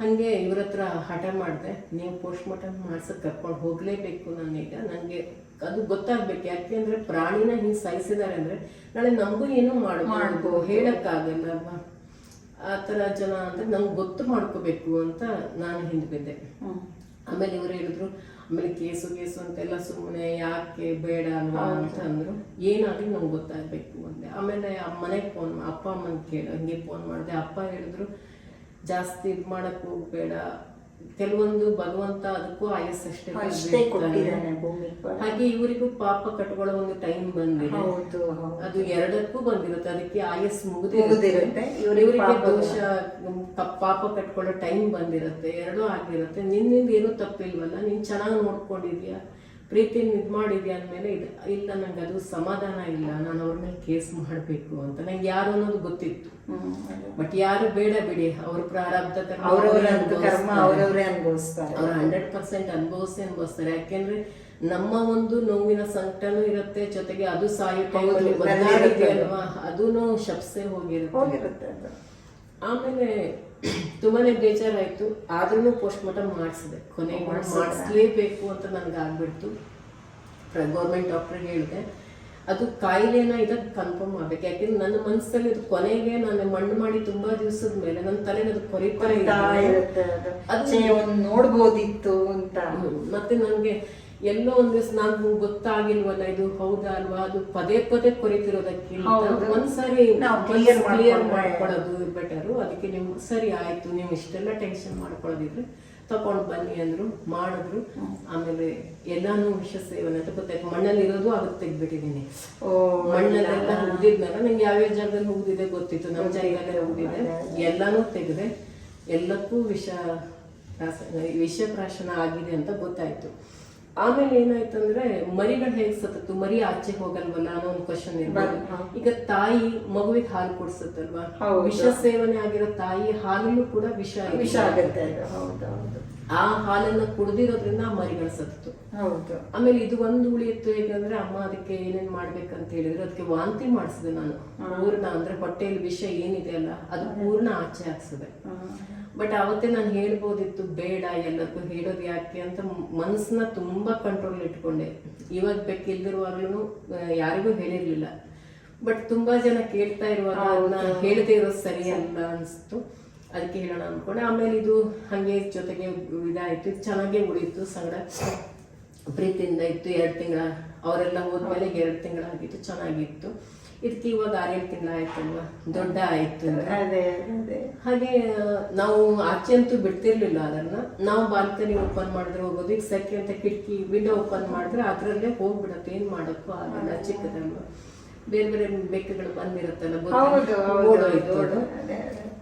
ಹಂಗೆ ಇವ್ರ ಹತ್ರ ಹಠ ಮಾಡಿದೆ. ನೀವು ಪೋಸ್ಟ್ ಮಾರ್ಟಮ್ ಮಾಡ್ಸಕ್ ಕರ್ಕೊಂಡು ಹೋಗ್ಲೇಬೇಕು ನಾನೀಗ. ನನಗೆ ಅದು ಗೊತ್ತಾಗ್ಬೇಕು. ಯಾಕೆಂದ್ರೆ ಪ್ರಾಣಿನ ಹಿಂಗೆ ಸಾಯಿಸಿದ್ದಾರೆ ಅಂದ್ರೆ ನಾಳೆ ನಮಗೂ ಏನೋ ಮಾಡ್ಬೋದು. ಹೇಳಕ್ಕಾಗಲ್ಲ ಅಲ್ವಾ ಆ ಥರ ಜನ ಅಂದ್ರೆ ನಮ್ಗೆ ಗೊತ್ತು ಮಾಡ್ಕೋಬೇಕು ಅಂತ ನಾನು ಹಿಂದೆ ಬಿದ್ದೆ. ಆಮೇಲೆ ಇವ್ರು ಹೇಳಿದ್ರು ಆಮೇಲೆ ಕೇಸು ಕೇಸು ಅಂತೆಲ್ಲ ಸುಮ್ಮನೆ ಯಾಕೆ ಬೇಡ ಅಲ್ವಾ ಅಂತಂದ್ರು ಏನಾಗ್ಲಿ ನಂಗೆ ಗೊತ್ತಾಗ್ಬೇಕು ಅಂದೆ. ಆಮೇಲೆ ಮನೆಗೆ ಫೋನ್ ಅಪ್ಪ ಅಮ್ಮನ ಕೇಳ ಹಂಗೆ ಫೋನ್ ಮಾಡಿದೆ. ಅಪ್ಪ ಹೇಳಿದ್ರು ಜಾಸ್ತಿ ಇದು ಮಾಡಕ್ ಹೋಗ್ಬೇಡ. ಕೆಲವೊಂದು ಭಗವಂತ ಅದಕ್ಕೂ ಆಯಸ್ ಅಷ್ಟೇ. ಕೊಟ್ಟಿದ್ದಾನೆ ಹಾಗೆ ಇವರಿಗೂ ಪಾಪ ಕಟ್ಕೊಳ್ಳೋ ಒಂದು ಟೈಮ್ ಬಂದಿದೆ. ಅದು ಎರಡಕ್ಕೂ ಬಂದಿರುತ್ತೆ. ಅದಕ್ಕೆ ಆಯಸ್ ಮುಗ್ದಿರುತ್ತೆ. ಇವ್ರಿಗೆ ಮ್, ಪಾಪ ಕಟ್ಕೊಳ್ಳೋ ಟೈಮ್ ಬಂದಿರುತ್ತೆ. ಎರಡೂ ಆಗಿರುತ್ತೆ. ನಿನ್ನಿಂದ ಏನೂ ತಪ್ಪಿಲ್ವಲ್ಲ? ನೀನ್ ಚೆನ್ನಾಗಿ ನೋಡ್ಕೊಂಡಿದ್ಯಾ? ಪ್ರೀತಿನ ಇದು ಮಾಡಿದ್ಯಾ ಅಂದಮೇಲೆ ಇದು ಇಲ್ಲ ನಂಗೆ ಅದು ಸಮಾಧಾನ ಇಲ್ಲ ನಾನು ಅವ್ರ ಮೇಲೆ ಕೇಸ್ ಮಾಡಬೇಕು ಅಂತ. ನಂಗೆ ಯಾರು ಅನ್ನೋದು ಗೊತ್ತಿತ್ತು. ಬಟ್ ಯಾರು ಬೇಡ ಬಿಡಿ ಅವ್ರ ಪ್ರಾರಬ್ಧ ಅವ್ರವ್ರ ಕರ್ಮ ಅನುಭವಿಸ್ತಾರೆ. ಅವ್ರವ್ರೇ ಅನುಭವಿಸ್ತಾರೆ. ಅವ್ರು ಹಂಡ್ರೆಡ್ ಪರ್ಸೆಂಟ್ ಅನುಭವಿಸಿ ಅನುಭವಿಸ್ತಾರೆ. ಯಾಕೆಂದ್ರೆ ನಮ್ಮ ಒಂದು ನೋವಿನ ಸಂಕಟನೂ ಇರುತ್ತೆ ಜೊತೆಗೆ ಅದು ಸಾಯುತ್ತೆ ಅಲ್ವಾ? ಅದೂನು ಶಪ್ಸೆ ಹೋಗಿರುತ್ತೆ. ಆಮೇಲೆ ತುಂಬಾನೇ ಬೇಜಾರಾಯ್ತು. ಆದ್ರೂ ಪೋಸ್ಟ್ ಮಾರ್ಟಮ್ ಮಾಡಿಸಿದೆ. ಕೊನೆಗೆ ಮಾಡಿಸ್ಲೇಬೇಕು ಅಂತ ನನಗೆ ಆಗ್ಬಿಡ್ತು ಗೌರ್ಮೆಂಟ್ ಡಾಕ್ಟರ್ ಹೇಳಿದೆ. ಅದು ಕಾಯಿಲೆನ ಇದಕ್ಕೆ ಕನ್ಫರ್ಮ್ ಮಾಡ್ಬೇಕು. ಯಾಕೆಂದ್ರೆ ನನ್ನ ಮನಸ್ಸಲ್ಲಿ ಇದು ಕೊನೆಗೆ ನಾನು ಮಣ್ಣು ಮಾಡಿ ತುಂಬಾ ದಿವಸದ ಮೇಲೆ ನನ್ನ ತಲೆಗೆ ಅದು ಕೊರಿತಾ ಇರುತ್ತೆ. ಅದು. ನೋಡ್ಬೋದಿತ್ತು ಅಂತ. ಮತ್ತೆ ನನಗೆ ಎಲ್ಲೋ ಒಂದ್ ದಿವಸ ನಾನು ಗೊತ್ತಾಗಿಲ್ವಲ್ಲ ಇದು ಹೌದಾ ಅಲ್ವಾ? ಅದು ಪದೇ ಪದೇ ಕೊರಿತಿರೋದಕ್ಕಿಂತ ಹೌದು. ಒಂದ್ಸರಿ ಕ್ಲಿಯರ್ ಮಾಡ್ಕೊಳ್ಳೋದು ಬೆಟರು ಅದಕ್ಕೆ ನೀವು ಸರಿ ಆಯ್ತು ನೀವು ಇಷ್ಟೆಲ್ಲ ಟೆನ್ಷನ್ ಮಾಡ್ಕೊಳ್ಳೋದಿದ್ರೆ ತಗೊಂಡು ಬನ್ನಿ ಅಂದ್ರು ಮಾಡಿದ್ರು. ಆಮೇಲೆ ಎಲ್ಲಾನು ವಿಷ ಸೇವನೆ ಅಂತ ಗೊತ್ತಾಯ್ತು. ಮಣ್ಣಲ್ಲಿ ಇರೋದು ಅದಕ್ಕೆ ತೆಗ್ದ್ಬಿಟ್ಟಿದ್ದೀನಿ ಓ ಮಣ್ಣಲ್ಲೆಲ್ಲ ಹುಗ್ದಿದ್ಮೇಲೆ ನಂಗೆ ಯಾವ ಜಾಗದಲ್ಲಿ ಹುಗಿದಿದೆ ಗೊತ್ತಿತ್ತು. ನಮ್ಮ ಜಾಗದಲ್ಲೇ ಹುಗಿದೆ ಎಲ್ಲಾನು ತೆಗೆದೆ. ಎಲ್ಲಕ್ಕೂ ವಿಷ ವಿಷ ಪ್ರಾಶನ ಆಗಿದೆ ಅಂತ ಗೊತ್ತಾಯ್ತು. ಆಮೇಲೆ ಏನಾಯ್ತು ಅಂದ್ರೆ ಮರಿಗಳು ಹೇಗೆ ಸತ್ತತ್ತು? ಮರಿ ಆಚೆ ಹೋಗಲ್ವಲ್ಲ ಅನ್ನೋ ಒಂದು ಕ್ವಶನ್ ಇರ್ಬೋದು ಈಗ ತಾಯಿ ಮಗುವಿಗೆ ಹಾಲು ಕೊಡ್ಸತ್ತಲ್ವಾ? ವಿಷ ಸೇವನೆ ಆಗಿರೋ ತಾಯಿ ಹಾಲಲ್ಲೂ ಕೂಡ ವಿಷ. ವಿಷ ಆಗುತ್ತೆ. ಆ ಹಾಲನ್ನ ಕುಡ್ದಿರೋದ್ರಿಂದ ಆ ಮರಿಗಳು ಸತ್ತು ಹೌದು. ಆಮೇಲೆ ಇದು ಒಂದು ಉಳಿಯಿತ್ತು ಹೇಗಂದ್ರೆ ಅಮ್ಮ ಅದಕ್ಕೆ ಏನೇನ್ ಮಾಡ್ಬೇಕಂತ ಹೇಳಿದ್ರೆ. ಅದಕ್ಕೆ ವಾಂತಿ ಮಾಡಿಸಿದೆ ನಾನು. ಪೂರ್ಣ ಅಂದ್ರೆ ಹೊಟ್ಟೆಯಲ್ಲಿ ವಿಷ ಏನಿದೆ ಅಲ್ಲ ಅದು ಪೂರ್ಣ ಆಚೆ ಹಾಕ್ಸಿದೆ. ಬಟ್ ಅವತ್ತೇ ನಾನು ಹೇಳ್ಬೋದಿತ್ತು ಬೇಡ ಎಲ್ಲದಕ್ಕೂ ಹೇಳೋದು ಯಾಕೆ ಅಂತ ಮನಸ್ಸನ್ನ ತುಂಬಾ ಕಂಟ್ರೋಲ್ ಇಟ್ಕೊಂಡೆ. ಇವಾಗ ಬೇಕಿಲ್ದಿರುವಾಗ್ಲೂ ಯಾರಿಗೂ ಹೇಳಿರ್ಲಿಲ್ಲ. ಬಟ್ ತುಂಬಾ ಜನ ಕೇಳ್ತಾ ಇರುವಾಗ ನಾನು ಹೇಳದೇ ಇರೋದು ಸರಿ ಅಲ್ಲ ಅನಿಸ್ತು. ಅದಕ್ಕೆ ಹೇಳೋಣ ಅನ್ಕೊಂಡೆ. ಆಮೇಲೆ ಇದು ಹಂಗೆ ಜೊತೆಗೆ ಇದಾಯ್ತು. ಚೆನ್ನಾಗೇ ಉಳಿತು ಸಂಗಡ. ಪ್ರೀತಿಯಿಂದ ಇತ್ತು ಎರಡು ತಿಂಗಳ ಅವರೆಲ್ಲ ಹೋದ್ಮೇಲೆ ಎರಡು ತಿಂಗಳಾಗಿತ್ತು ಚೆನ್ನಾಗಿತ್ತು. ಇದಕ್ಕೆ ಇವಾಗ ಆರೇಳು ತಿಂಗಳ ಆಯ್ತಲ್ವಾ? ದೊಡ್ಡ ಆಯ್ತು ಅದೇ ಅದೇ. ಹಾಗೆ ನಾವು ಆಚೆ ಅಂತೂ ಬಿಡ್ತಿರ್ಲಿಲ್ಲ ಅದನ್ನ. ನಾವು ಬಾಲ್ಕನಿ ಓಪನ್ ಮಾಡಿದ್ರೆ ಹೋಗೋದು ಈಗ ಸೆಕೆ ಅಂತ ಕಿಟಕಿ ವಿಂಡೋ ಓಪನ್ ಮಾಡಿದ್ರೆ ಅದ್ರಲ್ಲೇ ಹೋಗ್ಬಿಡತ್ತೆ. ಏನ್ ಮಾಡಕ್ಕೂ ಆಗಲ್ಲ ಚಿಕ್ಕದಲ್ವಾ? ಬೇರೆ ಬೇರೆ ಬೆಕ್ಕುಗಳು ಬಂದಿರತ್ತಲ್ಲ ಹೌದು ಹೌದು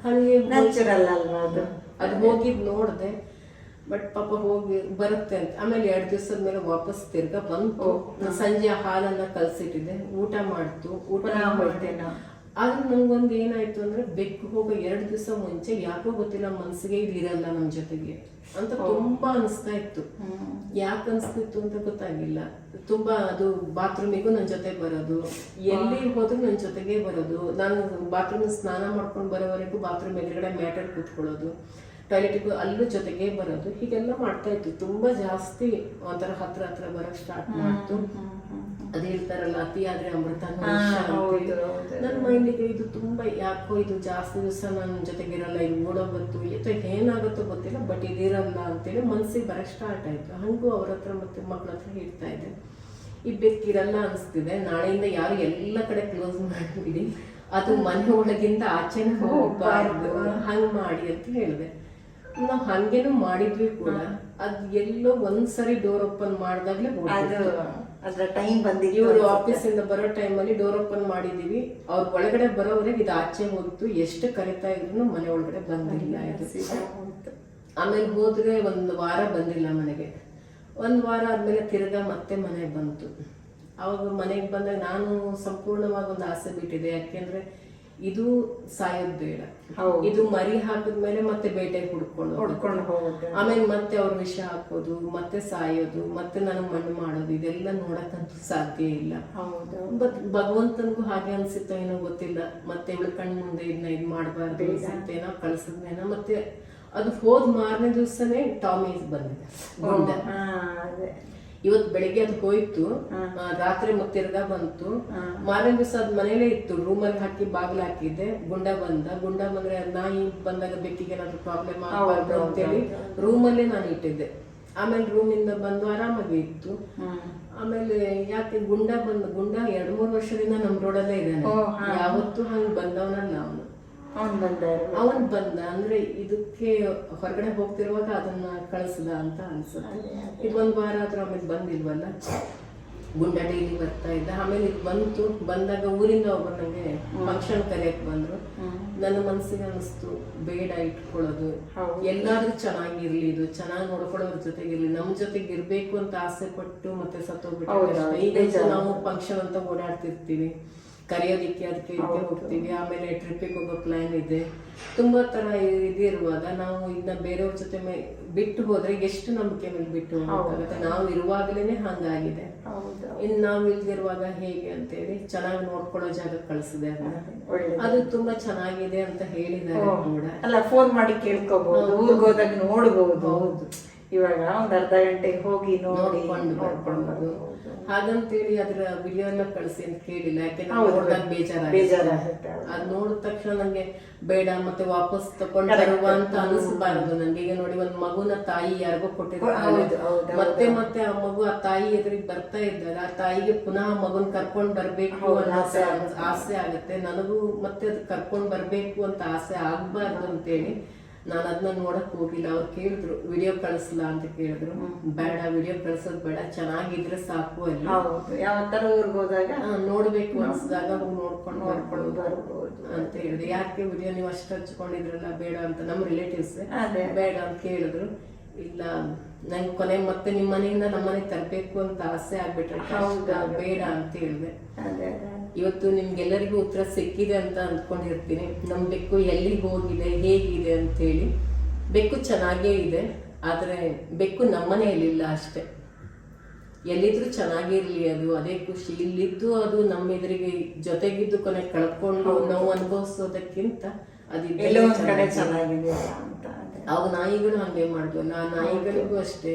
ಹಾಗೆ ನ್ಯಾಚುರಲ್ ಅಲ್ವಾ ಅದು? ಅದು ಹೋಗಿದ್ ನೋಡ್ದೆ. ಬಟ್ ಪಾಪ ಹೋಗಿ ಬರುತ್ತೆ ಅಂತ. ಆಮೇಲೆ ಎರಡು ದಿವಸದ ಮೇಲೆ ವಾಪಸ್ ತಿರ್ಗಾ ಬಂತು. ಸಂಜೆ ಹಾಲನ್ನ ಕಲ್ಸಿಟ್ಟಿದ್ದೆ. ಊಟ ಮಾಡ್ತು. ಊಟ ಮಾಡ್ತೇನೆ ಆದ್ರೆ ನಂಗೊಂದು ಏನಾಯ್ತು ಅಂದ್ರೆ ಬೆಕ್ಕು ಹೋಗೋ ಎರಡು ದಿವಸ ಮುಂಚೆ ಯಾಕೋ ಗೊತ್ತಿಲ್ಲ ಮನ್ಸಿಗೆ ಇದು ಇರಲ್ಲ ನಮ್ಮ ಜೊತೆಗೆ ಅಂತ ತುಂಬಾ ಅನಿಸ್ತಾ ಇತ್ತು. ಯಾಕೆ ಅನಿಸ್ತಿತ್ತು ಅಂತ ಗೊತ್ತಾಗಿಲ್ಲ. ತುಂಬಾ ಅದು ಬಾತ್ರೂಮಿಗೂ ನನ್ನ ಜೊತೆಗೆ ಬರೋದು. ಎಲ್ಲಿ ಹೋದ್ರು ನನ್ನ ಜೊತೆಗೆ ಬರೋದು. ನಾನು ಬಾತ್ರೂಮ್ ಸ್ನಾನ ಮಾಡ್ಕೊಂಡು ಬರೋವರೆಗೂ ಬಾತ್ರೂಮ್ ಎದುರುಗಡೆ ಮ್ಯಾಟರ್ ಕೂತ್ಕೊಳ್ಳೋದು. ಟಾಯ್ಲೆಟಿಗೂ ಅಲ್ಲೂ ಜೊತೆಗೆ ಬರೋದು. ಹೀಗೆಲ್ಲ ಮಾಡ್ತಾ ಇತ್ತು ತುಂಬಾ ಜಾಸ್ತಿ ಒಂಥರ ಹತ್ರ ಹತ್ರ ಬರೋಕ್ ಸ್ಟಾರ್ಟ್ ಮಾಡ್ತು. ಅದ್ ಹೇಳ್ತಾರಲ್ಲ ಅತಿ ಆದ್ರೆ ಅಮೃತ ನನ್ನ ಮೈಂಡಿಗೆ ಇದು ತುಂಬಾ ಯಾಕೋ ಇದು ಜಾಸ್ತಿ ದಿವಸ ನನ್ನ ಜೊತೆಗಿರಲ್ಲ ಇದು ಓಡೋಗತ್ತು ಅಥವಾ ಏನಾಗುತ್ತೋ ಗೊತ್ತಿಲ್ಲ ಬಟ್ ಇದಿರಲ್ಲ ಅಂತೇಳಿ ಮನ್ಸಿಗೆ ಬರಕ್ ಸ್ಟಾರ್ಟ್ ಆಯ್ತು. ಹಂಗೂ ಅವ್ರ ಹತ್ರ ಮತ್ತೆ ಮಕ್ಳ ಹತ್ರ ಹೇಳ್ತಾ ಇದ್ದೆ. ಈ ಬೆಕ್ಕಿರಲ್ಲ ಅನಿಸ್ತಿದೆ. ನಾಳೆಯಿಂದ ಯಾರು ಎಲ್ಲ ಕಡೆ ಕ್ಲೋಸ್ ಮಾಡಿಬಿಡಿ. ಅದು ಮನೆ ಒಳಗಿಂದ ಆಚೆನೆ ಹೋಗ್ಬಾರ್ದು. ಹಂಗ್ ಮಾಡಿ ಅಂತ ಹೇಳಿದೆ. ನಾವು ಹಂಗೇನು ಮಾಡಿದ್ವಿ ಕೂಡ. ಅದ್ ಎಲ್ಲೋ ಒಂದ್ಸರಿ ಡೋರ್ ಓಪನ್ ಮಾಡಿದಾಗ್ಲೇ ಅದು ಅದ್ರ ಟೈಮ್ ಬಂದಿದೆ ಇವರು ಆಫೀಸ್ ಇಂದ ಬರೋ ಟೈಮ್ ಅಲ್ಲಿ ಡೋರ್ ಓಪನ್ ಮಾಡಿದೀವಿ. ಅವ್ರ ಒಳಗಡೆ ಬರೋವರೆಗೆ ಇದು ಆಚೆ ಹೋಗ್ತು ಎಷ್ಟು ಕರಿತಾ ಇದ್ರು ಮನೆ ಒಳಗಡೆ ಬಂದಿಲ್ಲ ಇದು. ಆಮೇಲೆ ಹೋದ್ರೆ ಒಂದು ವಾರ ಬಂದಿಲ್ಲ ಮನೆಗೆ. ಒಂದು ವಾರ ಆದ್ಮೇಲೆ ತಿರ್ಗಾ ಮತ್ತೆ ಮನೆಗೆ ಬಂತು. ಅವಾಗ ಮನೆಗೆ ಬಂದಾಗ ನಾನು ಸಂಪೂರ್ಣವಾಗಿ ಒಂದು ಆಸೆ ಬಿಟ್ಟಿದೆ. ಯಾಕೆಂದ್ರೆ ಇದು ಸಾಯೋದ್ ಬೇಡ. ಇದು ಮರಿ ಹಾಕಿದ್ಮೇಲೆ ಮತ್ತೆ ಬೇಟೆ ಹುಡ್ಕೊಂಡು ಹುಡ್ಕೊಂಡು ಹೋಗುತ್ತೆ. ಆಮೇಲೆ ಮತ್ತೆ ಅವ್ರ ವಿಷ ಹಾಕೋದು ಮತ್ತೆ ಸಾಯೋದು ಮತ್ತೆ ನನಗೆ ಮಣ್ಣು ಮಾಡೋದು ಇದೆಲ್ಲ ನೋಡಕ್ಕಂತೂ ಸಾಧ್ಯ ಇಲ್ಲ. ಹೌದು. ಬಟ್ ಭಗವಂತನಿಗೂ ಹಾಗೆ ಅನ್ಸಿತ್ತೋ ಏನೋ ಗೊತ್ತಿಲ್ಲ. ಮತ್ತೆ ಇವಳು ಕಣ್ ಮುಂದೆ ಇದನ್ನ ಇದು ಮಾಡಬಾರ್ದು ಅನ್ಸುತ್ತೇನೋ ಕಳ್ಸದ್ನೇನೋ ಮತ್ತೆ ಅದು ಹೋದ್ ಮಾರನೇ ದಿವಸನೇ ಟಾಮಿ ಬಂದಿದೆ. ಇವತ್ತು ಬೆಳಿಗ್ಗೆ ಅದು ಹೋಯ್ತು ರಾತ್ರಿ ಮತ್ತೆ ತಿರ್ಗಾ ಬಂತು. ಮಾರನೇ ದಿವಸ ಅದ್ ಮನೇಲೆ ಇತ್ತು ರೂಮಲ್ಲಿ ಹಾಕಿ ಬಾಗಿಲು ಹಾಕಿದ್ದೆ ಗುಂಡ ಬಂದ. ಗುಂಡ ಬಂದ್ರೆ ನಾಯಿ ಬಂದಾಗ ಬೆಕ್ಕಿಗೆ ಏನಾದ್ರು ಪ್ರಾಬ್ಲಮ್ ಆಗಬಾರ್ದು ಅಂತೇಳಿ ರೂಮಲ್ಲೇ ನಾನು ಇಟ್ಟಿದ್ದೆ. ಆಮೇಲೆ ರೂಮಿಂದ ಬಂದು ಆರಾಮಾಗಿ ಇತ್ತು. ಆಮೇಲೆ ಯಾಕೆ ಗುಂಡ ಬಂದ ಗುಂಡ ಎರಡ್ ಮೂರ್ ವರ್ಷದಿಂದ ನಮ್ ರೋಡಲ್ಲೇ ಇದ್ದಾನೆ. ಯಾವತ್ತೂ ಹಂಗ್ ಬಂದವನಲ್ಲ ಅವನು. ಅವ್ನು ಬಂದ ಅವನ್ ಬಂದ ಅಂದ್ರೆ ಇದಕ್ಕೆ ಹೊರಗಡೆ ಹೋಗ್ತಿರುವಾಗ ಅದನ್ನ ಕಳಿಸ್ದ ಅಂತ ಅನ್ಸುತ್ತೆ. ಇದು ಒಂದ್ ವಾರ ಆದ್ರೂ ಆಮೇಲೆ ಬಂದಿಲ್ವಲ್ಲ? ಗುಂಡ ಡೈಲಿ ಬರ್ತಾ ಇದ್ದ. ಆಮೇಲೆ ಇದು ಬಂತು ಬಂದಾಗ ಊರಿಂದ ಒಬ್ರು ನನಗೆ ಫಂಕ್ಷನ್ ಕರೆಯಕ್ ಬಂದ್ರು. ನನ್ನ ಮನಸ್ಸಿಗೆ ಅನಿಸ್ತು ಬೇಡ ಇಟ್ಕೊಳ್ಳೋದು. ಎಲ್ಲಾದ್ರೂ ಚೆನ್ನಾಗಿರ್ಲಿ ಇದು ಚೆನ್ನಾಗಿ ನೋಡ್ಕೊಳ್ಳೋದ್ರ ಜೊತೆಗಿರ್ಲಿ ನಮ್ ಜೊತೆಗೆ ಇರ್ಬೇಕು ಅಂತ ಆಸೆ ಪಟ್ಟು ಮತ್ತೆ ಸತ್ತೋಗ್ಬಿಟ್ಟು ಈಗ ನಾವು ಫಂಕ್ಷನ್ ಅಂತ ಓಡಾಡ್ತಿರ್ತೀವಿ. ಕರೆಯೋದಿಕ್ಕೆ ಅದಕ್ಕೆ ಇದಕ್ಕೆ ಹೋಗ್ತೀವಿ ಆಮೇಲೆ ಟ್ರಿಪ್ಪಿಗೆ ಹೋಗೋ ಪ್ಲಾನ್ ಇದೆ. ತುಂಬ ತರ ಇದಿರುವಾಗ ನಾವು ಇದನ್ನ ಬೇರೆಯವ್ರ ಜೊತೆ ಮೇ- ಬಿಟ್ಟು ಹೋದ್ರೆ ಎಷ್ಟು ನಂಬಿಕೆ ಮೇಲೆ ಬಿಟ್ಟು ಹೋಗಕ್ಕಾಗತ್ತೆ ನಾವು ಇರುವಾಗಲೇನೆ ಹಂಗಾಗಿದೆ. ಹೌದು. ಇನ್ ನಾವು ಇಲ್ದಿರುವಾಗ ಹೇಗೆ ಅಂತೇಳಿ ಚೆನ್ನಾಗಿ ನೋಡ್ಕೊಳ್ಳೋ ಜಾಗ ಕಳ್ಸಿದೆ ಅಂತ. ಅದು ತುಂಬಾ ಚೆನ್ನಾಗಿದೆ ಅಂತ ಹೇಳಿದ್ದಾರೆ ಕೂಡ. ಅಲ್ಲ ಫೋನ್ ಮಾಡಿ ಕೇಳ್ಕೋಬಹುದು ಊರಿಗೆ ಹೋದಾಗ ನೋಡ್ಬೋದು. ಇವಾಗ ಒಂದ್ ಅರ್ಧ ಗಂಟೆ ಹೋಗಿ ನೋಡಿ ನೋಡ್ಕೊಂಡು ಹಾಗಂತೇಳಿ ಅದ್ರ ವಿಡಿಯೋ ಎಲ್ಲ ಕಳಿಸಿ ಅಂತ ಕೇಳಿಲ್ಲ ಯಾಕೆಂದ್ರೆ ಬೇಜಾರ ಬೇಜಾರಾಗುತ್ತೆ. ಬೇಜಾರಾಗುತ್ತೆ ಅದ್ ನೋಡಿದ ತಕ್ಷಣ ನಂಗೆ ಬೇಡ ಮತ್ತೆ ವಾಪಸ್ ತಕೊಂಡು ಬರುವ ಅಂತ ಅನಿಸ್ಬಾರ್ದು. ನಂಗೆ ಈಗ ನೋಡಿ ಒಂದ್ ಮಗುನ ತಾಯಿ ಯಾರಿಗೋ ಕೊಟ್ಟಿದ್ರು ಮತ್ತೆ ಮತ್ತೆ ಆ ಮಗು ಆ ತಾಯಿ ಎದುರಿಗೆ ಬರ್ತಾ ಇದ್ದಾರೆ ಆ ತಾಯಿಗೆ ಪುನಃ ಮಗುನ್ ಕರ್ಕೊಂಡ್ ಬರ್ಬೇಕು ಅನ್ನೋ ಆಸೆ ಆಗುತ್ತೆ. ನನಗೂ ಮತ್ತೆ ಅದು ಕರ್ಕೊಂಡ್ ಬರ್ಬೇಕು ಅಂತ ಆಸೆ ಆಗ್ಬಾರ್ದು ಅಂತೇಳಿ ನಾನು ಅದನ್ನ ನೋಡಕ್ ಹೋಗಿಲ್ಲ. ಅವ್ರು ಕೇಳಿದ್ರು ವಿಡಿಯೋ ಕಳಿಸ್ಲಾ ಅಂತ ಕೇಳಿದ್ರು. ಬೇಡ ವಿಡಿಯೋ ಕಳ್ಸೋದ್ ಬೇಡ. ಚೆನ್ನಾಗಿದ್ರೆ ಸಾಕು ಅಲ್ಲಿ. ಯಾವ ತರ ಊರಿಗೆ ಹೋದಾಗ ನೋಡ್ಬೇಕು ಅನ್ಸಿದಾಗ ಅವ್ರು ನೋಡ್ಕೊಂಡು ನೋಡ್ಕೊಂಡು ಬರ್ಬೋದು. ಅಂತ ಹೇಳಿದ್ರು. ಯಾಕೆ ವಿಡಿಯೋ ನೀವು ಅಷ್ಟು ಹಚ್ಕೊಂಡಿದ್ರಲ್ಲ ಬೇಡ ಅಂತ ನಮ್ಮ ರಿಲೇಟಿವ್ಸ್. ಬೇಡ ಅಂತ ಕೇಳಿದ್ರು. ಇಲ್ಲ ನಂಗೆ ಕೊನೆ ಮತ್ತೆ ನಿಮ್ಮ ಮನೆಯಿಂದ ನಮ್ಮ ಮನೆಗೆ ತರಬೇಕು ಅಂತ ಆಸೆ ಆಗ್ಬಿಟ್ರೆ ಬೇಡ ಅಂತ ಹೇಳಿದೆ. ಇವತ್ತು ನಿಮ್ಗೆಲ್ಲರಿಗೂ ಉತ್ತರ ಸಿಕ್ಕಿದೆ ಅಂತ ಅಂದ್ಕೊಂಡಿರ್ತೀನಿ. ನಮ್ಮ ಬೆಕ್ಕು ಎಲ್ಲಿಗೆ ಹೋಗಿದೆ ಹೇಗಿದೆ ಅಂತೇಳಿ. ಬೆಕ್ಕು ಚೆನ್ನಾಗೇ ಇದೆ ಆದರೆ ಬೆಕ್ಕು ನಮ್ಮನೆಯಲ್ಲಿಲ್ಲ ಅಷ್ಟೇ. ಎಲ್ಲಿದ್ರು ಚೆನ್ನಾಗಿರ್ಲಿ ಅದು ಅದೇ ಖುಷಿ. ಇಲ್ಲಿದ್ದು ಅದು ನಮ್ಮ ಎದುರಿಗೆ ಜೊತೆಗಿದ್ದು ಕೊನೆ ಕಳ್ಕೊಂಡು ನೋವು ಅನುಭವಿಸೋದಕ್ಕಿಂತ ಅದು ಕಡೆ ಅಂತ ಅದೇ. ಅವು ನಾಯಿಗಳು ಹಂಗೆ ಮಾಡಿದ್ವಲ್ಲ ಆ ನಾಯಿಗಳಿಗೂ ಅಷ್ಟೇ.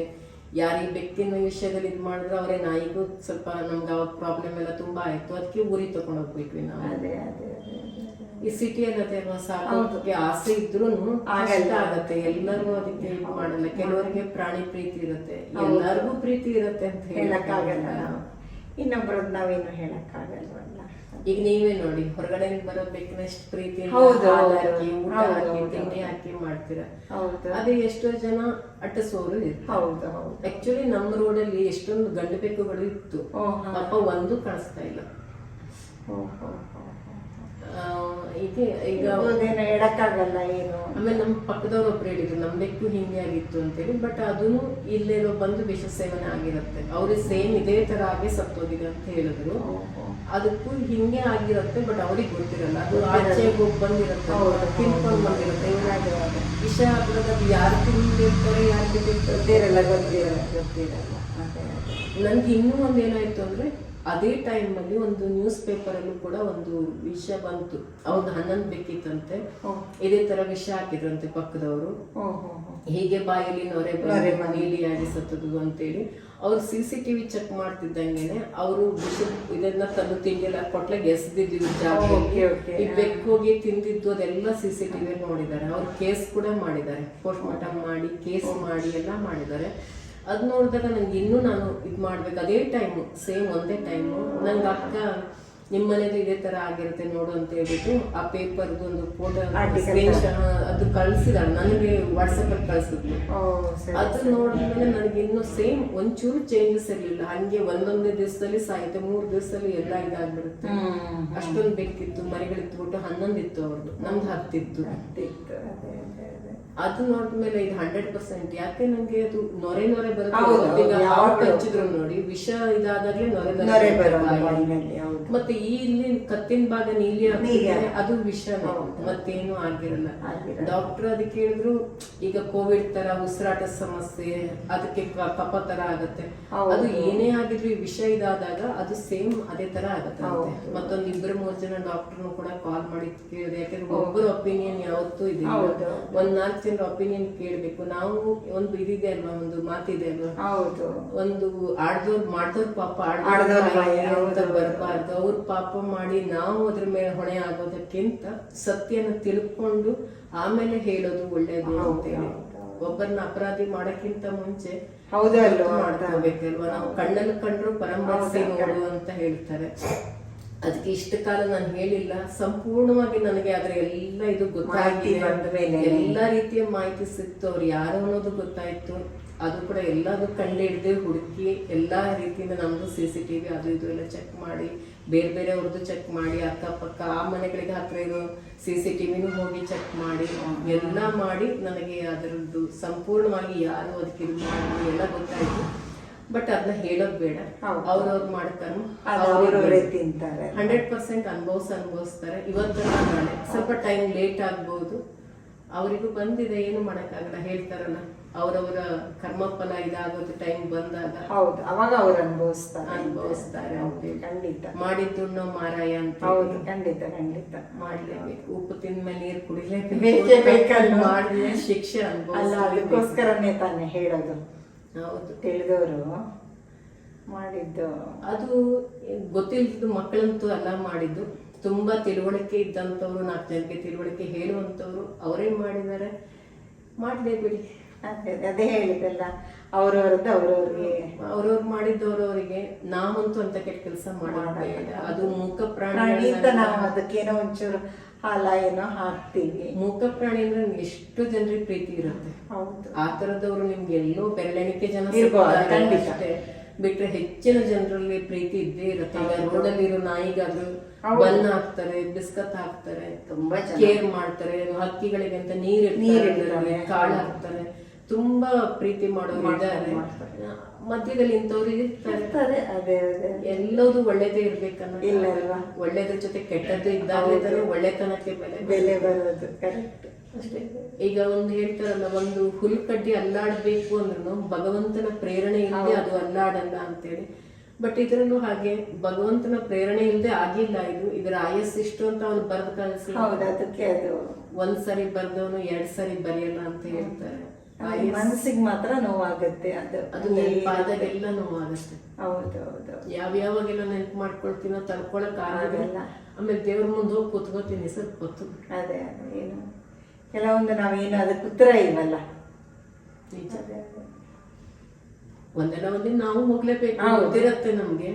ಯಾರಿಗೆ ಬೆಕ್ಕಿನ ವಿಷಯದಲ್ಲಿ ಇದು ಮಾಡಿದ್ರೆ ಅವರೇ ನಾಯಿಗೂ ಸ್ವಲ್ಪ ನಮ್ಗೆ ಅವಾಗ ಪ್ರಾಬ್ಲಮ್ ಎಲ್ಲ ತುಂಬಾ ಆಯ್ತು. ಅದಕ್ಕೆ ಊರಿ ತಗೊಂಡು ಹೋಗ್ಬಿಟ್ವಿ ನಾವು. ಅದೇ ಅದೇ ಈ ಸಿಟಿಯಲ್ಲಿ ಅದೇ ಸಾಕೋದಕ್ಕೆ ಆಸೆ ಇದ್ರೂ ಕಷ್ಟ ಆಗತ್ತೆ. ಎಲ್ಲರೂ ಅದಕ್ಕೆ ಇದು ಮಾಡಲ್ಲ. ಕೆಲವರಿಗೆ ಪ್ರಾಣಿ ಪ್ರೀತಿ ಇರುತ್ತೆ. ಎಲ್ಲರಿಗೂ ಪ್ರೀತಿ ಇರುತ್ತೆ ಅಂತ ಹೇಳಕ್ಕಾಗಲ್ಲ. ಇನ್ನೊಬ್ರದ್ದು ನಾವೇನು ಹೇಳಕ್ಕಾಗಲ್ವಲ್ಲ ಈಗ ನೀವೇ ನೋಡಿ ಹೊರಗಡೆ ಬರೋ ಬೇಕಷ್ಟು ಪ್ರೀತಿ ತಿಂಡಿ ಹಾಕಿ ಮಾಡ್ತೀರಾ? ಹೌದು. ಅದೇ ಎಷ್ಟೋ ಜನ ಅಟ್ಟಸೋರು ಹೌದು ಹೌದು. ಆಕ್ಚುಲಿ ನಮ್ಮ ರೋಡಲ್ಲಿ ಎಷ್ಟೊಂದು ಗಂಡು ಬೆಕ್ಕುಗಳು ಇತ್ತು. ಅಪ್ಪ ಪಾಪ ಒಂದು ಕಾಣಿಸ್ತಾ ಇಲ್ಲ. ಹೀಗೆ ಈಗ ಹೌದೇನು ಹೇಳಕ್ಕಾಗಲ್ಲ ಏನು? ಆಮೇಲೆ ನಮ್ಮ ಪಕ್ಕದವ್ರು ಒಬ್ರು ಹೇಳಿದ್ರು ನಮ್ಮ ಬೆಕ್ಕು ಹಿಂಗೆ ಆಗಿತ್ತು ಅಂತೇಳಿ. ಬಟ್ ಅದನ್ನು ಇಲ್ಲೇನೋ ಬಂದು ವಿಷ ಸೇವನೆ ಆಗಿರುತ್ತೆ. ಅವ್ರಿಗೆ ಸೇಮ್ ಇದೇ ತರ ಆಗಿ ಸತ್ತೋಗಿದೆ ಅಂತ ಹೇಳಿದ್ರು. ಅದಕ್ಕೂ ಹಿಂಗೆ ಆಗಿರುತ್ತೆ ಬಟ್ ಅವ್ರಿಗೆ ಗೊತ್ತಿರಲ್ಲ. ಅದು ಆಚೆ ಹೋಗಿ ಬಂದಿರುತ್ತೆ ತಿನ್ಕೊಂಡು ಬಂದಿರುತ್ತೆ. ಅದೇ. ವಿಷ ಆಗಿರೋದು ಅದು ಯಾರು ತಿಂದಿರ್ತಾರೆ ಯಾರು ತಿಂದಿರ್ತಾರೆ? ಗೊತ್ತಿರಲ್ಲ ಗೊತ್ತಿರಲ್ಲ ಗೊತ್ತಿರಲ್ಲ. ನನ್ಗೆ ಇನ್ನೂ ಒಂದು ಏನಾಯ್ತು ಅಂದ್ರೆ ಅದೇ ಟೈಮ್ ಅಲ್ಲಿ ಒಂದು ನ್ಯೂಸ್ ಪೇಪರ್ ಅಲ್ಲೂ ಕೂಡ ಒಂದು ವಿಷಯ ಬಂತು. ಅವ್ರದ್ದು ಹನ್ನೊಂದು ಬೇಕಿತ್ತಂತೆ. ಇದೇ ತರ ವಿಷ ಹಾಕಿದ್ರಂತೆ ಪಕ್ಕದವರು. ಹೀಗೆ ಬಾಯಲ್ಲಿ ನೊರೆ ನೀಲಿಯಾಗಿ ಸತ್ತದು ಅಂತೇಳಿ. ಅವ್ರು ಸಿ ಸಿ ಟಿವಿ ಚೆಕ್ ಮಾಡ್ತಿದ್ದಂಗೆನೆ ಅವರು ಇದನ್ನ ತಂದು ತಿಂಡಿಲ್ಲ ಕೊಟ್ಲೆ ಎಸ್ದಿದ್ದು ಈ ಬೆಕ್ಕು ಹೋಗಿ ತಿಂದಿದ್ದು ಅದೆಲ್ಲ ಸಿ ಸಿ ಟಿವಿ ನೋಡಿದ್ದಾರೆ. ಅವ್ರು ಕೇಸ್ ಕೂಡ ಮಾಡಿದ್ದಾರೆ. ಪೋಸ್ಟ್ ಮಾರ್ಟಮ್ ಮಾಡಿ ಕೇಸ್ ಮಾಡಿ ಎಲ್ಲ ಮಾಡಿದ್ದಾರೆ. ಅದ್ ನೋಡಿದಾಗ ನಂಗೆ ಇನ್ನೂ ನಾನು ಇದು ಮಾಡ್ಬೇಕು. ಅದೇ ಟೈಮು ಸೇಮ್ ಒಂದೇ ಟೈಮು ನಂಗೆ ಅಕ್ಕ ನಿಮ್ಮ ಮನೇಲಿ ಇದೇ ತರ ಆಗಿರುತ್ತೆ ನೋಡು ಅಂತ ಹೇಳ್ಬಿಟ್ಟು ಆ ಪೇಪರ್ದು ಒಂದು ಫೋಟೋ ಅದು ಕಳ್ಸಿದಾಳೆ. ನನಗೆ ವಾಟ್ಸಪ್ಪಲ್ಲಿ ಕಳ್ಸಿದ್ಲು. ಅದು ನೋಡಿದ್ಮೇಲೆ ನನಗೆ ಇನ್ನೂ ಸೇಮ್ ಒಂಚೂರು ಚೇಂಜಸ್ ಇರಲಿಲ್ಲ. ಹಂಗೆ ಒಂದೊಂದೇ ದಿವಸದಲ್ಲಿ ಸಾಯ್ತು ಮೂರು ದಿವಸದಲ್ಲಿ ಎಲ್ಲ ಇದಾಗ್ಬಿಡುತ್ತೆ. ಅಷ್ಟೊಂದು ಬೆಕ್ಕಿತ್ತು ಮರಿಗಳಿತ್ತು ಬಿಟ್ಟು ಹನ್ನೊಂದಿತ್ತು ಅವ್ರದ್ದು ನಮ್ದು ಹತ್ತಿತ್ತು. ಅದೇ ನೋಡಿದ್ಮೇಲೆ ಇದು ಹಂಡ್ರೆಡ್ ಪರ್ಸೆಂಟ್ ಯಾಕೆ ನಂಗೆ ಅದು ನೊರೆ ನೊರೆ ಬರುತ್ತೆ ವಿಷ ಇದಾದಾಗ್ಲೇ ನೊರೆ. ಬಾಯಿನಲ್ಲಿ ಹೌದು ಮತ್ತೆ ಈ ಇಲ್ಲಿ ಕತ್ತಿನ ಭಾಗ ನೀಲಿ ಆಗ್ತಿದೆ. ಅದು ವಿಷ ಹೌದು. ಮತ್ತೇನು ಆಗಿರಲ್ಲ ಆಗಿರಲ್ಲ. ಡಾಕ್ಟರ್ ಅದಕ್ಕೆ ಹೇಳಿದ್ರು ಈಗ ಕೋವಿಡ್ ತರ ಉಸಿರಾಟ ಸಮಸ್ಯೆ ಅದಕ್ಕೆ ಕ- ಕಫ ತರ ಆಗತ್ತೆ ಹೌದು. ಅದು ಏನೇ ಆಗಿದ್ರು ಈ ವಿಷ ಇದಾದಾಗ ಅದು ಸೇಮ್ ಅದೇ ತರ ಆಗತ್ತೆ ಹೌದು. ಮತ್ತೊಂದು ಇಬ್ಬರು ಮೂರು ಜನ ಡಾಕ್ಟರ್ನು ಕೂಡ ಕಾಲ್ ಮಾಡಿ ಕೇಳಿದೆ ಯಾಕಂದ್ರೆ ಒಬ್ಬರ ಒಪಿನಿಯನ್ ಯಾವತ್ತೂ ಇದೆ ಹೌದು. ಒಂದ್ ನಾಲ್ಕು ಜನರ ಒಪಿನಿಯನ್ ಕೇಳ್ಬೇಕು ನಾವು ಒಂದು ಇದಿದೆ ಅಲ್ವಾ ಒಂದು ಮಾತಿದೆ ಅಲ್ವಾ ಹೌದು ಒಂದು ಆಡ್ದವ್ರು ಮಾಡ್ದವ್ರ ಪಾಪ ಆಡ್ದವ್ರ ಅಂತ ಹೌದು. ಬರಬಾರ್ದು. ಅವ್ರ ಪಾಪ ಮಾಡಿ ನಾವು ಅದ್ರ ಮೇಲೆ ಹೊಣೆ ಆಗೋದಕ್ಕಿಂತ ಸತ್ಯನ ತಿಳ್ಕೊಂಡು ಆಮೇಲೆ ಹೇಳೋದು ಒಳ್ಳೇದು ಅಂತೇಳಿ ಒಬ್ಬರನ್ನ ಅಪರಾಧಿ ಮಾಡಕ್ಕಿಂತ ಮುಂಚೆ ಹೌದಾ ಮಾಡ್ಕೋಬೇಕಲ್ವಾ? ನಾವು ಕಣ್ಣಲ್ಲಿ ಕಂಡ್ರು ಪರಂಬರಿಸಿ ನೋಡು ಅಂತ ಹೇಳ್ತಾರೆ. ಅದಕ್ಕೆ ಇಷ್ಟು ಕಾಲ ನಾನು ಹೇಳಿಲ್ಲ. ಸಂಪೂರ್ಣವಾಗಿ ನನಗೆ ಅದ್ರ ಎಲ್ಲ ಇದು ಗೊತ್ತಾಗಿದೆ ಎಲ್ಲಾ ರೀತಿಯ ಮಾಹಿತಿ ಸಿಕ್ತು. ಅವ್ರು ಯಾರು ಅನ್ನೋದು ಗೊತ್ತಾಯ್ತು. ಅದು ಕೂಡ ಎಲ್ಲದು ಕಂಡು ಹಿಡ್ದೆ ಹುಡುಕಿ ಎಲ್ಲಾ ರೀತಿಯಿಂದ ನಮ್ದು ಸಿ ಸಿ ಟಿವಿ ಅದು ಇದು ಎಲ್ಲ ಚೆಕ್ ಮಾಡಿ ಬೇರೆ ಬೇರೆ ಅವ್ರದ್ದು ಚೆಕ್ ಮಾಡಿ ಅಕ್ಕಪಕ್ಕ ಆ ಮನೆಗಳಿಗೆ ಹತ್ರ ಇದು ಸಿ ಸಿ ಟಿವಿನೂ ಹೋಗಿ ಚೆಕ್ ಮಾಡಿ ಎಲ್ಲ ಮಾಡಿ ನನಗೆ ಅದರದ್ದು ಸಂಪೂರ್ಣವಾಗಿ ಯಾರು ಅದಕ್ಕೆ ಇದು ಮಾಡಿ ಎಲ್ಲ ಗೊತ್ತಾಯ್ತು. ಬಟ್ ಅದನ್ನ ಹೇಳೋದು ಬೇಡ. ಅವ್ರವ್ರು ಮಾಡ್ತಾರೆ ಅವ್ರವ್ರೇ ತಿಂತಾರೆ. ಹಂಡ್ರೆಡ್ ಪರ್ಸೆಂಟ್ ಅನುಭವಿಸ ಅನುಭವಿಸ್ತಾರೆ. ಇವತ್ತಲ್ಲ ನಾಳೆ. ಸ್ವಲ್ಪ ಟೈಮ್ ಲೇಟ್ ಆಗ್ಬೋದು. ಅವರಿಗೂ ಬಂದಿದೆ ಏನು ಮಾಡೋಕ್ಕಾಗಲ್ಲ ಹೇಳ್ತಾರಲ್ಲ. ಅವರವರ ಕರ್ಮಫಲ ಇದಾಗೋದು ಟೈಮ್ ಬಂದಾಗ. ಹೌದು. ಅವಾಗ ಅವ್ರು ಅನುಭವಿಸ್ತಾರೆ. ಅನುಭವಿಸ್ತಾರೆ ಖಂಡಿತ. ಮಾಡಿದ್ದುಣ್ಣೋ ಮಾರಾಯ ಅಂತ ಹೌದು. ಖಂಡಿತ ಖಂಡಿತ. ಮಾಡ್ಲೇಬೇಕು. ಉಪ್ಪು ತಿಂದ್ಮೇಲೆ ನೀರು ಕುಡಿಲೇಬೇಕು. ಬೇಕೇ ಬೇಕಲ್ಲ ಮಾಡಿದ್ರೆ ಶಿಕ್ಷೆ ಅನುಭವಿಸ್ಲೇಬೇಕು. ಅದಕ್ಕೋಸ್ಕರನೇ ತಾನೇ ಹೇಳೋದು. ಹೌದು. ತಿಳಿದವರು ಮಾಡಿದ್ದು. ಅದು ಗೊತ್ತಿಲ್ಲದ್ದು ಮಕ್ಕಳಂತೂ ಅಲ್ಲ ಮಾಡಿದ್ದು. ತುಂಬಾ ತಿಳುವಳಿಕೆ ಇದ್ದಂಥವ್ರು ನಾಲ್ಕು ಜನಕ್ಕೆ ತಿಳುವಳಿಕೆ ಹೇಳುವಂಥವ್ರು ಅವರೇ ಮಾಡಿದ್ದಾರೆ. ಮಾಡಲೇ ಬಿಡಿ. ಅದೇ ಅದೇ ಹೇಳಿದಲ್ಲ ಅವ್ರವ್ರದ್ದು ಅವ್ರವ್ರಿಗೆ. ಅವ್ರವ್ರು ಮಾಡಿದ್ದವ್ರವ್ರಿಗೆ ನಾವಂತೂ ಅಂತ ಕೆಟ್ಟ ಕೆಲಸ ಮಾಡೋದು ಅದು ಮೂಕ ಪ್ರಾಣಿ ಪ್ರಾಣಿ ಅಂತ ನಾವು ಅದಕ್ಕೇನೋ ಒಂಚೂರು ಹಾಲ ಏನೋ ಹಾಕ್ತೀವಿ. ಮೂಕ ಪ್ರಾಣಿ ಅಂದ್ರೆ ಎಷ್ಟು ಜನರಿಗೆ ಪ್ರೀತಿ ಇರುತ್ತೆ. ಹೌದು. ಆ ತರದವ್ರು ನಿಮ್ಗೆ ಎಲ್ಲೋ ಬೆರಳೆಣಿಕೆ ಜನ. ಅಷ್ಟೇ. ಬಿಟ್ರೆ ಹೆಚ್ಚಿನ ಜನರಲ್ಲಿ ಪ್ರೀತಿ ಇದ್ದೇ ಇರುತ್ತೆ. ಈಗ ರೋಡಲ್ಲಿ ಇರೋ ನಾಯಿಗಾದ್ರು ಬನ್ ಹಾಕ್ತಾರೆ ಬಿಸ್ಕತ್ ಹಾಕ್ತಾರೆ ತುಂಬಾ ಕೇರ್ ಮಾಡ್ತಾರೆ ಹಕ್ಕಿಗಳಿಗೆ ಅಂತ ನೀರ್ ನೀರ್. ಕಾಳು ಹಾಕ್ತಾರೆ. ತುಂಬಾ ಪ್ರೀತಿ ಮಾಡೋರು ಇದ್ದಾರೆ. ಮಧ್ಯದಲ್ಲಿ ಇಂಥವ್ರು ಇರ್ತಾರೆ. ಅದೇ ಅದೇ. ಎಲ್ಲದೂ ಒಳ್ಳೇದೇ ಇರ್ಬೇಕನ್ನ ಇಲ್ಲ ಅಲ್ವಾ? ಒಳ್ಳೇದ್ರ ಜೊತೆ ಕೆಟ್ಟದ್ದು ಇದ್ದಾಗಲೇ ತಾನೇ ಒಳ್ಳೆತನಕ್ಕೆ ಬೆಲೆ ಬೆಲೆ ಬರೋದು ಕರೆಕ್ಟ್ ಅಷ್ಟೇ. ಈಗ ಒಂದು ಹೇಳ್ತಾರಲ್ಲ ಒಂದು ಹುಲ್ಕಡ್ಡಿ ಅಲ್ಲಾಡ್ಬೇಕು ಅಂದ್ರೂ ಭಗವಂತನ ಪ್ರೇರಣೆ ಇಲ್ಲದೆ ಅದು ಅಲ್ಲಾಡಲ್ಲ ಅಂತೇಳಿ. ಬಟ್ ಇದರಲ್ಲೂ ಹಾಗೆ ಭಗವಂತನ ಪ್ರೇರಣೆ ಇಲ್ಲದೆ ಆಗಿಲ್ಲ ಇದು. ಇದರ ಆಯಸ್ ಇಷ್ಟು ಅಂತ ಅವ್ನು ಬರ್ದು ಕಳಿಸಿ. ಹೌದು ಅದಕ್ಕೆ ಅದು ಒಂದ್ ಸರಿ ಬರ್ದವನು ಎರಡ್ ಸರಿ ಬರೆಯಲ್ಲ ಅಂತ ಹೇಳ್ತಾರೆ. ಮನಸ್ಸಿಗೆ ಮಾತ್ರ ನೋವಾಗುತ್ತೆ ಅದು. ಅದು ನೆನಪಾದಾಗೆಲ್ಲ ನೋವಾಗುತ್ತೆ. ಹೌದು ಹೌದು. ಯಾವ್ಯಾವಾಗೆಲ್ಲ ನೆನಪು ಮಾಡ್ಕೊಳ್ತೀನೋ ತಡ್ಕೊಳಕ್ ಆಗಲ್ಲ. ಆಮೇಲೆ ದೇವ್ರ ಮುಂದೆ ಹೋಗಿ ಕೂತ್ಕೋತೀನಿ ಸ್ವಲ್ಪ ಗೊತ್ತು. ಅದೇ ಅದೇ ಏನು? ಕೆಲವೊಂದು ನಾವೇನು ಅದಕ್ಕೆ ಉತ್ತರ ಇಲ್ವಲ್ಲ ನಿಜ. ಅದೇ ಒಂದಿನ ನಾವು ಹೋಗ್ಲೇಬೇಕು. ಗೊತ್ತಿರತ್ತೆ ನಮ್ಗೆ.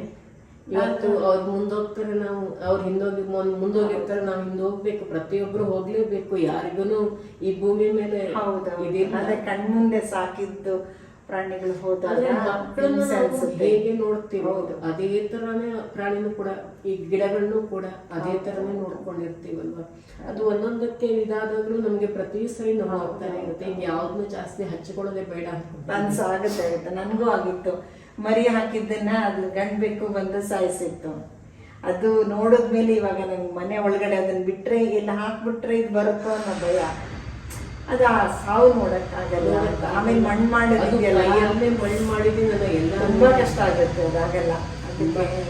ಇವತ್ತು ಅವ್ರ ಮುಂದೋಗ್ತಾರೆ ನಾವು ಅವ್ರು ಹಿಂದೋಗಿ ಮುಂದೋಗಿರ್ತಾರೆ ನಾವು ಹಿಂದೋಗ್ಬೇಕು ಪ್ರತಿಯೊಬ್ರು ಹೋಗ್ಲೇಬೇಕು ಯಾರಿಗೂ ಈ ಭೂಮಿ ಮೇಲೆ ಅದೇ ಕಣ್ಮುಂದೆ ಸಾಕಿದ್ದು ಪ್ರಾಣಿಗಳು ಮಕ್ಕಳನ್ನ ನಾವು ಹೇಗೆ ನೋಡ್ತೀವಿ ಅದೇ ತರಾನೇ ಪ್ರಾಣಿನೂ ಕೂಡ ಈ ಗಿಡಗಳನ್ನು ಕೂಡ ಅದೇ ತರನೇ ನೋಡ್ಕೊಂಡಿರ್ತೀವಲ್ವಾ? ಅದು ಒಂದೊಂದಕ್ಕೆ ಇದಾದಾಗ್ಲೂ ನಮ್ಗೆ ಪ್ರತಿ ಸರಿ ನೋವು ಆಗ್ತಾನೆ ಇರುತ್ತೆ. ಈಗ ಯಾವ್ದನ್ನು ಜಾಸ್ತಿ ಹಚ್ಕೊಳ್ಳೋದೇ ಬೇಡ. ಅನ್ಸಾಗುತ್ತೆ ಅನ್ಸ ಆಗುತ್ತೆ ಅಂತ ನನಗೂ ಆಗಿತ್ತು. ಮರಿ ಹಾಕಿದ್ದನ್ನ ಅದು ಗಂಡು ಬೆಕ್ಕು ಬಂದು ಸಾಯಿಸಿತ್ತು. ಅದು ನೋಡಿದ್ಮೇಲೆ ಇವಾಗ ನಂಗೆ ಮನೆ ಒಳಗಡೆ ಅದನ್ನ ಬಿಟ್ರೆ ಇಲ್ಲ ಹಾಕ್ಬಿಟ್ರೆ ಇದು ಬರುತ್ತೋ ಅನ್ನೋ ಭಯ. ಅದು ಆ ಸಾವು ನೋಡಕ್ಕಾಗಲ್ಲ ಆಮೇಲೆ ಮಣ್ಣು ಮಾಡಿದ್ರೆ ಮಣ್ಣು ಮಾಡಿದ್ದೀನಿ ನಾನು ಎಲ್ಲ ತುಂಬಾ ಕಷ್ಟ ಆಗುತ್ತೆ ಅದಾಗಲ್ಲ.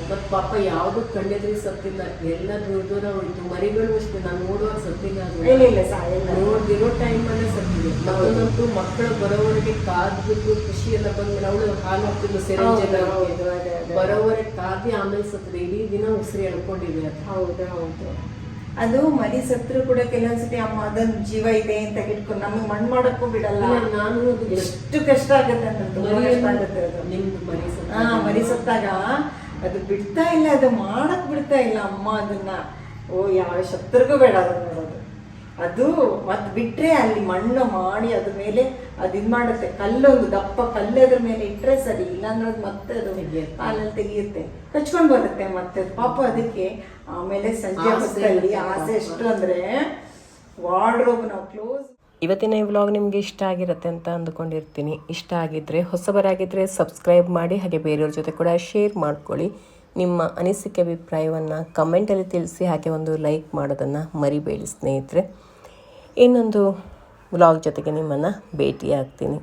ಮತ್ ಪಾಪ ಯಾವ್ದು ಕಂಡಿದ್ರೆ ಸತ್ತಿಲ್ಲ. ಎಲ್ಲ ದೂರ ದೂರ ಹೋಯ್ತು. ಮರಿಗಳು ಅಷ್ಟೇ. ನಾನು ನೋಡುವಾಗ ಸತ್ತಿಲ್ಲ ನೋಡ್ದಿರೋ ಟೈಮ್ ಅಲ್ಲೇ ಸತ್ತಿದೆ. ಮತ್ತೊಂದಂತೂ ಮಕ್ಕಳು ಬರೋವರೆಗೆ ಕಾದ್ಬಿಟ್ಟು ಖುಷಿ ಎಲ್ಲ ಬಂದ್ಮೇಲೆ ಅವಳು ಹಾಲು ಹಾಕ್ತಿದ್ಲು ಸೆರೆ. ಬರೋವರೆಗೆ ಕಾದಿ ಆಮೇಲೆ ಸತ್ತಿದೆ. ಇಡೀ ದಿನ ಉಸಿರಿ ಎಳ್ಕೊಂಡಿದೆ ಹೌದು ಹೌದು. ಅದು ಮರಿ ಸತ್ರು ಕೂಡ ಕೆಲವೊಂದ್ಸತಿ ಅಮ್ಮ ಅದೊಂದು ಜೀವ ಇದೆ ಅಂತ ಇಟ್ಕೊಂಡು ನಮಗೆ ಮಣ್ಣು ಮಾಡಕ್ಕೂ ಬಿಡಲ್ಲ. ನಾನು ಎಷ್ಟು ಕಷ್ಟ ಆಗುತ್ತೆ ಅಂತ ತುಂಬಾ ಕಷ್ಟ ಆಗುತ್ತೆ ಅದು. ಹಾ ಮರಿ ಸತ್ತಾಗ ಅದು ಬಿಡ್ತಾ ಇಲ್ಲ ಅದು ಮಾಡಕ್ ಬಿಡ್ತಾ ಇಲ್ಲ ಅಮ್ಮ ಅದನ್ನ. ಓ ಯಾವ ಶತ್ರುಗೂ ಬೇಡ ಅದನ್ನ ನೋಡೋದು. ಅದು ಮತ್ತೆ ಬಿಟ್ರೆ ಅಲ್ಲಿ ಮಣ್ಣು ಮಾಡಿ ಅದ್ರ ಮೇಲೆ ಅದು ಇದು ಮಾಡುತ್ತೆ. ಕಲ್ಲೊಂದು ದಪ್ಪ ಕಲ್ಲು ಅದ್ರ ಮೇಲೆ ಇಟ್ರೆ ಸರಿ ಇಲ್ಲಾಂದ್ರೆ ಅದು ಮತ್ತೆ ಅದು ಕಾಲಲ್ಲಿ ಹಾಲಲ್ಲಿ ತೆಗಿಯುತ್ತೆ. ಕಚ್ಕೊಂಡು ಬರುತ್ತೆ ಮತ್ತೆ ಪಾಪ ಅದಕ್ಕೆ ಆಮೇಲೆ ಸಂಜೆ ಹೊತ್ತಲ್ಲಿ ಆಸೆ. ಎಷ್ಟು ಅಂದ್ರೆ ವಾರ್ಡ್ರೋಬ್ ನಾವು ಕ್ಲೋಸ್ ಇವತ್ತಿನ ಈ ವ್ಲಾಗ್ ನಿಮಗೆ ಇಷ್ಟ ಆಗಿರುತ್ತೆ ಅಂತ ಅಂದ್ಕೊಂಡಿರ್ತೀನಿ. ಇಷ್ಟ ಆಗಿದ್ದರೆ ಹೊಸಬರಾಗಿದ್ದರೆ ಸಬ್ಸ್ಕ್ರೈಬ್ ಮಾಡಿ ಹಾಗೆ ಬೇರೆಯವ್ರ ಜೊತೆ ಕೂಡ ಶೇರ್ ಮಾಡ್ಕೊಳ್ಳಿ. ನಿಮ್ಮ ಅನಿಸಿಕೆ ಅಭಿಪ್ರಾಯವನ್ನು ಕಮೆಂಟಲ್ಲಿ ತಿಳಿಸಿ ಹಾಗೆ ಒಂದು ಲೈಕ್ ಮಾಡೋದನ್ನು ಮರಿಬೇಡಿ ಸ್ನೇಹಿತರೆ. ಇನ್ನೊಂದು ವ್ಲಾಗ್ ಜೊತೆಗೆ ನಿಮ್ಮನ್ನು ಭೇಟಿ ಆಗ್ತೀನಿ